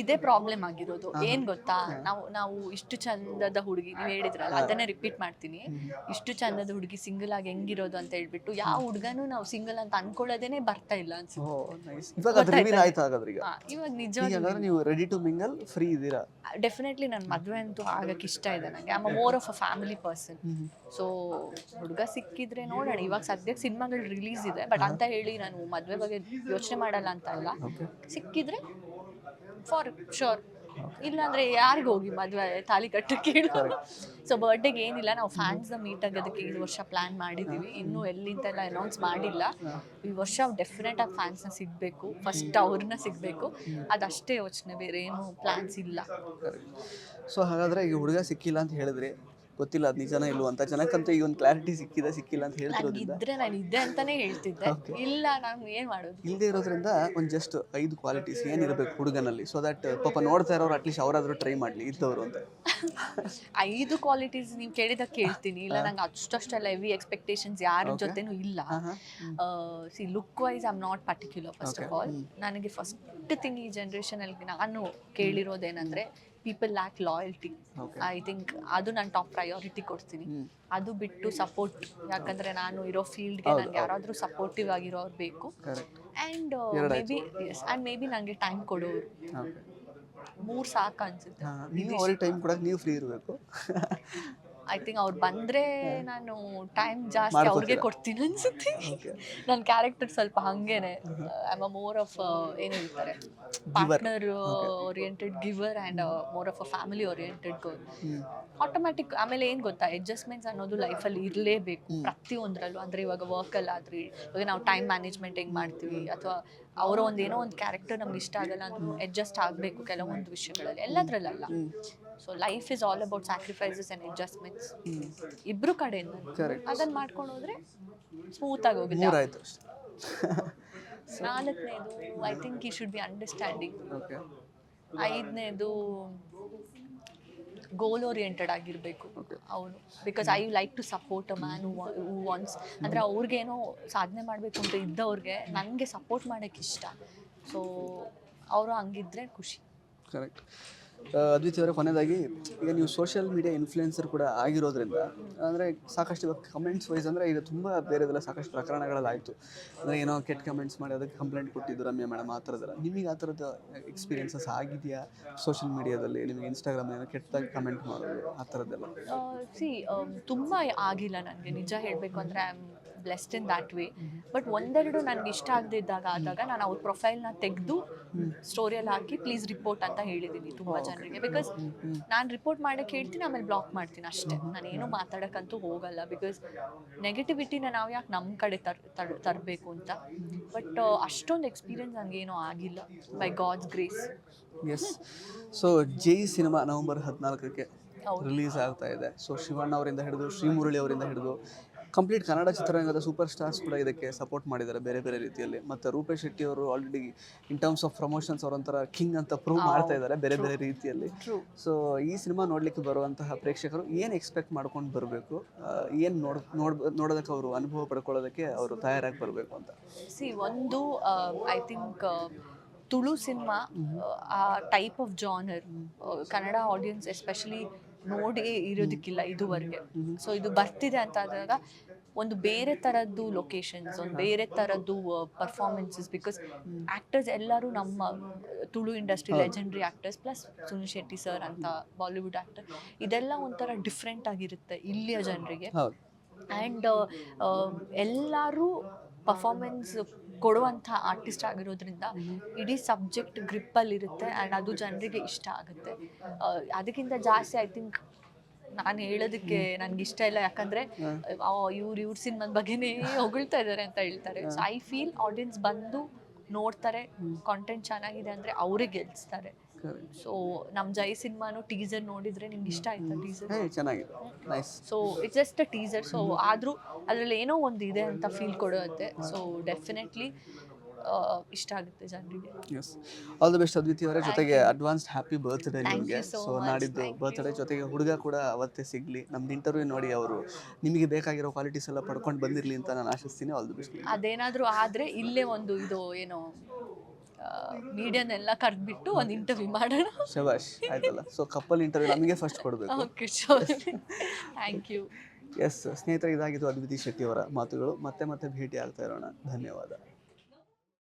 ಇದೇ ಪ್ರಾಬ್ಲಮ್ ಆಗಿರೋದು. ಏನ್ ಗೊತ್ತಾ? ನಾವು ನಾವು ಇಷ್ಟು ಚಂದದ ಹುಡುಗಿ ನೀವು ಹೇಳಿದ್ರಲ್ಲ ಅದನ್ನೇ ರಿಪೀಟ್ ಮಾಡ್ತೀನಿ. ಇಷ್ಟು ಚಂದದ ಹುಡುಗಿ ಸಿಂಗಲ್ ಆಗಿ ಹೆಂಗಿರೋದು ಅಂತ ಹೇಳ್ಬಿಟ್ಟು ಯಾವ ಹುಡುಗನು ನಾವು ಸಿಂಗಲ್ ಅಂತ ಅನ್ಕೊಳ್ಳೋದೇನೆ ಬರ್ತಾ ಇಲ್ಲ ಅನ್ಸುತ್ತೆ. ಇವಾಗ ಅದು ರಿವೀಲ್ ಈಗ? ಇವಾಗ ನಿಜ. ನೀವು ರೆಡಿ ಟು ಮಿಂಗಲ್ ಫ್ರೀ ಇದ್ದೀರಾ? ಡೆಫಿನೆಟ್ಲಿ ನನ್ನ ಮದುವೆ ಅಂತೂ ಆಗಕ್ಕೆ ಇಷ್ಟ ಇದೆ ನನಗೆ am more of a family person so ಹುಡುಗ ಸಿಕ್ಕಿದ್ರೆ ನೋಡೋಣ. ಇವಾಗ ಸದ್ಯಕ್ಕೆ ಸಿನಿಮಾಗಳು ರಿಲೀಸ್ ಇದೆ. ಬಟ್ ಅಂತ ಹೇಳಿ ನಾನು ಮದುವೆ ಬಗ್ಗೆ ಯೋಚನೆ ಮಾಡಲ್ಲ ಅಂತ ಅಲ್ಲ. ಸಿಕ್ಕಿದ್ರೆ ಫಾರ್ ಶೋರ್ ಇಲ್ಲಾಂದ್ರೆ ಯಾರಿಗೂ ಹೋಗಿ ಮದುವೆ ತಾಲಿ ಕಟ್ಟಕ್ಕೆ ಹೇಳು. ಸೊ ಬರ್ಡೇಗೆ ಏನಿಲ್ಲ ನಾವು ಫ್ಯಾನ್ಸ್ ಮೀಟ್ ಆಗೋದಕ್ಕೆ ಈ ವರ್ಷ ಪ್ಲಾನ್ ಮಾಡಿದ್ದೀವಿ ಇನ್ನೂ ಎಲ್ಲಿಂತೆಲ್ಲ ಅನೌನ್ಸ್ ಮಾಡಿಲ್ಲ. ಈ ವರ್ಷ ಡೆಫಿನೆಟ್ ಆಗಿ ಫ್ಯಾನ್ಸ್ನ ಸಿಗಬೇಕು. ಫಸ್ಟ್ ಅವ್ರನ್ನ ಸಿಗಬೇಕು. ಅದಷ್ಟೇ ಯೋಚನೆ ಬೇರೆ ಏನು ಪ್ಲಾನ್ಸ್ ಇಲ್ಲ ಸೊ ಹಾಗಾದ್ರೆ ಈ ಹುಡುಗ ಸಿಕ್ಕಿಲ್ಲ ಅಂತ ಹೇಳಿದ್ರಿ ಗೊತ್ತಿಲ್ಲ ಅದು ನಿಜನ ಇಲ್ವೋ ಅಂತ. ಜನಕ್ಕಂತೂ ಈಗ ಒಂದು ಕ್ಲಾರಿಟಿ ಸಿಕ್ಕಿದ ಸಿಕ್ಕಿಲ್ಲ ಅಂತ ಹೇಳ್ತಿರೋದ್ರಿಂದ. ಇದ್ರೆ ನಾನು ಇದ್ದೆ ಅಂತಾನೆ ಹೇಳ್ತಿದ್ದೆ. ಇಲ್ಲ ನಾನು ಏನ್ ಮಾಡೋದು? ಇಲ್ಲದೆ ಇರೋದ್ರಿಂದ ಒಂದು ಜಸ್ಟ್ ಐದು ಕ್ವಾಲಿಟೀಸ್ ಏನಿರಬೇಕು ಹುಡುಗನಲ್ಲಿ ಸೊ ದಟ್ ಪಾಪ ನೋಡ್ತಾ ಇರೋರು ಅಟ್ಲೀಸ್ಟ್ ಅವರಾದ್ರೂ ಟ್ರೈ ಮಾಡಲಿ ಇದ್ದವರು ಅಂತ. ಐದು ಕ್ವಾಲಿಟೀಸ್ ನೀವು ಕೇಳಿದಾಗ ಕೇಳ್ತೀನಿ. ಇಲ್ಲ ನಂಗೆ ಅಷ್ಟಷ್ಟೆಲ್ಲ ಹೆವಿ ಎಕ್ಸ್ಪೆಕ್ಟೇಷನ್ಸ್ ಯಾರ ಜೊತೆನೂ ಇಲ್ಲ. See look wise I am not particular first of all ನನಗೆ ಫಸ್ಟ್ ಥಿಂಗ್ ಈ ಜನ್ರೇಷನಲ್ಲಿ ಅಲ್ಲಿ ನಾನು ಕೇಳಿರೋದೇನಂದ್ರೆ people lack loyalty. I think ಅದು ನಾನು ಟಾಪ್ ಪ್ರಯಾರಿಟಿ ಕೊಡ್ತೀನಿ. ಅದು ಬಿಟ್ಟು ಸಪೋರ್ಟ್ ಯಾಕಂದ್ರೆ ನಾನು ಇರೋ ಫೀಲ್ಡ್ಗೆ ನಂಗೆ ಯಾರಾದರೂ ಸಪೋರ್ಟಿವ್ ಆಗಿರೋರು ಬೇಕು. And maybe yes and maybe ನನಗೆ ಟೈಮ್ ಕೊಡೋರು. ಮೂರು ಸಾಕು ಅನ್ಸುತ್ತೆ. ನೀವು ಟೈಮ್ ಕೊಡಕ್ಕೆ ನೀವು ಫ್ರೀ ಇರಬೇಕು. ಐ ಥಿಂಕ್ ಅವ್ರು ಬಂದ್ರೆ ನಾನು ಟೈಮ್ ಜಾಸ್ತಿ ಅವ್ರಿಗೆ ಕೊಡ್ತೀನಿ ಅನ್ಸುತ್ತೆ. ನನ್ನ ಕ್ಯಾರೆಕ್ಟರ್ ಸ್ವಲ್ಪ ಹಂಗೇನೆ. ಐ ಅ ಮೋರ್ ಆಫ್ ಏನು ಹೇಳ್ತಾರೆ? Partner oriented giver and more of a family oriented goal automatic ಆಮೇಲೆ ಏನು ಗೊತ್ತಾ? ಅಡ್ಜಸ್ಟ್ಮೆಂಟ್ಸ್ ಅನ್ನೋದು ಲೈಫಲ್ಲಿ ಇರಲೇಬೇಕು. ಪ್ರತಿಯೊಂದರಲ್ಲೂ. ಅಂದರೆ ಇವಾಗ ವರ್ಕಲ್ಲಿ ಆದ್ರಿ ಇವಾಗ ನಾವು ಟೈಮ್ ಮ್ಯಾನೇಜ್ಮೆಂಟ್ ಹೆಂಗೆ ಮಾಡ್ತೀವಿ? ಅಥವಾ ಅವರ ಒಂದು ಏನೋ ಒಂದು ಕ್ಯಾರೆಕ್ಟರ್ ನಮ್ಗೆ ಇಷ್ಟ ಆಗಲ್ಲ ಅಂದ್ರೂ ಅಡ್ಜಸ್ಟ್ ಆಗಬೇಕು ಕೆಲವೊಂದು ವಿಷಯಗಳಲ್ಲಿ. ಎಲ್ಲದರಲ್ಲ so life is all about sacrifices and adjustments ಇಬ್ರು ಕಡೆಯಿಂದ. ಅದನ್ನ ಮಾಡ್ಕೊಂಡು ಹೋದ್ರೆ ಸ್ಮೂತ್ ಆಗಿ ಹೋಗುತ್ತೆ. ಮೂರಾಯ್ತು ಅಷ್ಟೇ. ನಾಲ್ಕನೇದು ಐ ಥಿಂಕ್ ಈ ಶುಡ್ ಬಿ ಅಂಡರ್ಸ್ಟ್ಯಾಂಡಿಂಗ್ ಓಕೆ ಐದನೇದು ಗೋಲ್ ಓರಿಯೆಂಟೆಡ್ ಆಗಿರಬೇಕು. ಅವನು. Because I like to support a man who wants ಅಂದರೆ ಅವ್ರಿಗೇನೋ ಸಾಧನೆ ಮಾಡಬೇಕು ಅಂತ ಇದ್ದವ್ರಿಗೆ ನನಗೆ ಸಪೋರ್ಟ್ ಮಾಡೋಕ್ಕೆ ಇಷ್ಟ. ಸೊ ಅವರು ಹಂಗಿದ್ರೆ ಖುಷಿ. ಕರೆಕ್ಟ್ ಅದ್ವಿತಿ ಅವರೇ ಕೊನೆಯದಾಗಿ, ಈಗ ನೀವು ಸೋಷಿಯಲ್ ಮೀಡಿಯಾ ಇನ್ಫ್ಲುಯೆನ್ಸರ್ ಕೂಡ ಆಗಿರೋದ್ರಿಂದ, ಅಂದರೆ ಸಾಕಷ್ಟು ಇವಾಗ ಕಮೆಂಟ್ಸ್ ವೈಸ್ ಅಂದರೆ ಈಗ ತುಂಬ ಬೇರೆದೆಲ್ಲ ಸಾಕಷ್ಟು ಪ್ರಕರಣಗಳಲ್ಲಾಯಿತು. ಅಂದರೆ ಏನೋ ಕೆಟ್ಟ ಕಮೆಂಟ್ಸ್ ಮಾಡಿ ಅದಕ್ಕೆ ಕಂಪ್ಲೇಂಟ್ ಕೊಟ್ಟಿದ್ದು ರಮ್ಯ ಮೇಡಮ್ ಆ ಥರದ್ದೆಲ್ಲ. ನಿಮಗೆ ಆ ಥರದ ಎಕ್ಸ್ಪೀರಿಯನ್ಸಸ್ ಆಗಿದೆಯಾ ಸೋಷಿಯಲ್ ಮೀಡಿಯಾದಲ್ಲಿ ನಿಮಗೆ ಇನ್ಸ್ಟಾಗ್ರಾಮ್ ಏನೋ ಕೆಟ್ಟದಾಗಿ ಕಮೆಂಟ್ ಮಾಡೋದು ಆ ಥರದ್ದೆಲ್ಲ? ಸಿ ತುಂಬ ಆಗಿಲ್ಲ ನನಗೆ ನಿಜ ಹೇಳಬೇಕು ಅಂದರೆ I am blessed in that way but ಒಂದೆರಡು ನನ್ಗೆ ಇಷ್ಟ ಆಗದಿದ್ದಾಗ ಆದಾಗ ನಾನು ಅವ್ರ ಪ್ರೊಫೈಲ್ನ ತೆಗೆದು ಸ್ಟೋರಿಯಲ್ಲಿ ಹಾಕಿ ಪ್ಲೀಸ್ ರಿಪೋರ್ಟ್ ಅಂತ ಹೇಳಿದ್ದೀನಿ ತುಂಬ ಜನರಿಗೆ. ಬಿಕಾಸ್ ನಾನು ರಿಪೋರ್ಟ್ ಮಾಡೋಕ್ಕೆ ಹೇಳ್ತೀನಿ ಆಮೇಲೆ ಬ್ಲಾಕ್ ಮಾಡ್ತೀನಿ ಅಷ್ಟೇ. ನಾನೇನು ಮಾತಾಡೋಕ್ಕಂತೂ ಹೋಗಲ್ಲ. ಬಿಕಾಸ್ ನೆಗೆಟಿವಿಟಿನ ನಾವು ಯಾಕೆ ನಮ್ಮ ಕಡೆ ತರ್ ತರ್ ತರಬೇಕು ಅಂತ? ಬಟ್ ಅಷ್ಟೊಂದು ಎಕ್ಸ್ಪೀರಿಯನ್ಸ್ ನನಗೇನೂ ಆಗಿಲ್ಲ. By God's grace yes so Jai cinema November ಹದಿನಾಲ್ಕಕ್ಕೆ ಹೌದು. ರಿಲೀಸ್ ಆಗ್ತಾ ಇದೆ. ಸೊ ಶಿವಣ್ಣ ಅವರಿಂದ ಹಿಡಿದು ಶ್ರೀಮುರಳಿ ಅವರಿಂದ ಹಿಡಿದು ಕಂಪ್ಲೀಟ್ ಕನ್ನಡ ಚಿತ್ರರಂಗದ ಸೂಪರ್ ಸ್ಟಾರ್ಸ್ ಕೂಡ ಇದಕ್ಕೆ ಸಪೋರ್ಟ್ ಮಾಡಿದ್ದಾರೆ ಬೇರೆ ಬೇರೆ ರೀತಿಯಲ್ಲಿ. ಮತ್ತು ರೂಪೇಶ್ ಶೆಟ್ಟಿ ಅವರು already in terms of promotions ಅವರೊಂಥರ king ಅಂತ ಪ್ರೂವ್ ಮಾಡ್ತಾ ಇದ್ದಾರೆ ಬೇರೆ ಬೇರೆ ರೀತಿಯಲ್ಲಿ. ಸೊ ಈ ಸಿನಿಮಾ ನೋಡಲಿಕ್ಕೆ ಬರುವಂತಹ ಪ್ರೇಕ್ಷಕರು ಏನು ಎಕ್ಸ್ಪೆಕ್ಟ್ ಮಾಡ್ಕೊಂಡು ಬರಬೇಕು? ಏನು ನೋಡ್ ನೋಡ್ ನೋಡೋದಕ್ಕೆ ಅವರು ಅನುಭವ ಪಡ್ಕೊಳ್ಳೋದಕ್ಕೆ ಅವರು ತಯಾರಾಗಿ ಬರಬೇಕು ಅಂತ. ಸಿ ಒಂದು ಐ ಥಿಂಕ್ ತುಳು ಸಿನಿಮಾ ಆ type of genre Kannada audience especially ನೋಡಿ ಇರೋದಕ್ಕಿಲ್ಲ ಇದುವರೆಗೆ. ಸೊ ಇದು ಬರ್ತಿದೆ ಅಂತ ಆದಾಗ ಒಂದು ಬೇರೆ ಥರದ್ದು ಲೊಕೇಶನ್ಸ್ ಒಂದು ಬೇರೆ ಥರದ್ದು ಪರ್ಫಾರ್ಮೆನ್ಸಸ್ ಬಿಕಾಸ್ ಆ್ಯಕ್ಟರ್ಸ್ ಎಲ್ಲರೂ ನಮ್ಮ Tulu industry legendary actors plus Sunil Shetty sir ಅಂತ ಬಾಲಿವುಡ್ ಆ್ಯಕ್ಟರ್ ಇದೆಲ್ಲ ಒಂಥರ ಡಿಫ್ರೆಂಟ್ ಆಗಿರುತ್ತೆ ಇಲ್ಲಿಯ ಜನರಿಗೆ. ಆ್ಯಂಡ್ ಎಲ್ಲರೂ ಪರ್ಫಾರ್ಮೆನ್ಸ್ ಕೊಡುವಂಥ ಆರ್ಟಿಸ್ಟ್ ಆಗಿರೋದ್ರಿಂದ ಇಡೀ ಸಬ್ಜೆಕ್ಟ್ ಗ್ರಿಪ್ಪಲ್ಲಿರುತ್ತೆ ಆ್ಯಂಡ್ ಅದು ಜನರಿಗೆ ಇಷ್ಟ ಆಗುತ್ತೆ. ಅದಕ್ಕಿಂತ ಜಾಸ್ತಿ ಐ ಥಿಂಕ್ ನಾನು ಹೇಳೋದಕ್ಕೆ ನನಗೆ ಇಷ್ಟ ಇಲ್ಲ. ಯಾಕಂದರೆ ಇವ್ರು, ಇವ್ರ ಸಿನಿಮಾದ ಬಗ್ಗೆನೇ ಹೊಗಳ್ತಾ ಇದ್ದಾರೆ ಅಂತ ಹೇಳ್ತಾರೆ. ಸೊ ಐ ಫೀಲ್ ಆಡಿಯನ್ಸ್ ಬಂದು ನೋಡ್ತಾರೆ ಕಾಂಟೆಂಟ್ ಚೆನ್ನಾಗಿದೆ ಅಂದರೆ ಅವರೇ ಗೆಲ್ಲಿಸ್ತಾರೆ ಕರೆಕ್ಟ್ ಸೊ ನಮ್ಮ ಜೈ ಸಿನಿಮಾನು ಟೀಸರ್ ನೋಡಿದ್ರೆ ನಿಮ್ಗೆ ಇಷ್ಟ ಆಯ್ತಾ ಟೀಸರ್ ಹೇ ಚೆನ್ನಾಗಿದೆ. Nice so it's just a teaser so ಆದರೂ ಅದರಲ್ಲಿ ಏನೋ ಒಂದು ಇದೆ ಅಂತ ಫೀಲ್ ಕೊಡುತ್ತೆ. ಸೊ ಡೆಫಿನೆಟ್ಲಿ ಇಷ್ಟ ಆಗುತ್ತೆ ಜನರಿಗೆ. Yes all the best Adviti ಅವರ. ಜೊತೆಗೆ ಅಡ್ವಾನ್ಸ್ಡ್ ಹ್ಯಾಪಿ ಬರ್ತ್ಡೇ ನಿಮಗೆ. ಸೊ. ನಾಡಿದ್ದು ಬರ್ತ್ಡೇ ಜೊತೆಗೆ ಹುಡುಗ ಕೂಡ ಅವತ್ತೇ ಸಿಗ್ಲಿ. ನಮ್ದು ಇಂಟರ್ವ್ಯೂ ನೋಡಿ ಅವರು ನಿಮಗೆ ಬೇಕಾಗಿರೋ ಕ್ವಾಲಿಟೀಸ್ ಎಲ್ಲ ಪಡ್ಕೊಂಡು ಬಂದಿರಲಿ ಅಂತ ನಾನು ಆಶಿಸ್ತೀನಿ. ಆಲ್ ದಿ ಬೆಸ್ಟ್ ಅದೇನಾದರೂ ಆದರೆ ಇಲ್ಲೇ ಒಂದು ಇದು ಏನೋ ಮೀಡಿಯಾನೆಲ್ಲ ಕರೆದ್ಬಿಟ್ಟು ಒಂದು ಇಂಟರ್ವ್ಯೂ ಮಾಡೋಣ. ಶಬಾಷ್ ಆಯ್ತಲ್ಲ. ಸೊ ಕಪ್ಪಲ್ ಇಂಟರ್ವ್ಯೂ ನಮಗೆ ಫಸ್ಟ್ ಕೊಡಬೇಕು. Okay sure thank you yes ಸ್ನೇಹಿತರೆ ಇದಾಗಿದ್ದು ಅದ್ವಿತಿ ಶೆಟ್ಟಿ ಅವರ ಮಾತುಗಳು. ಮತ್ತೆ ಮತ್ತೆ ಭೇಟಿ ಆಗ್ತಾ ಇರೋಣ. ಧನ್ಯವಾದ.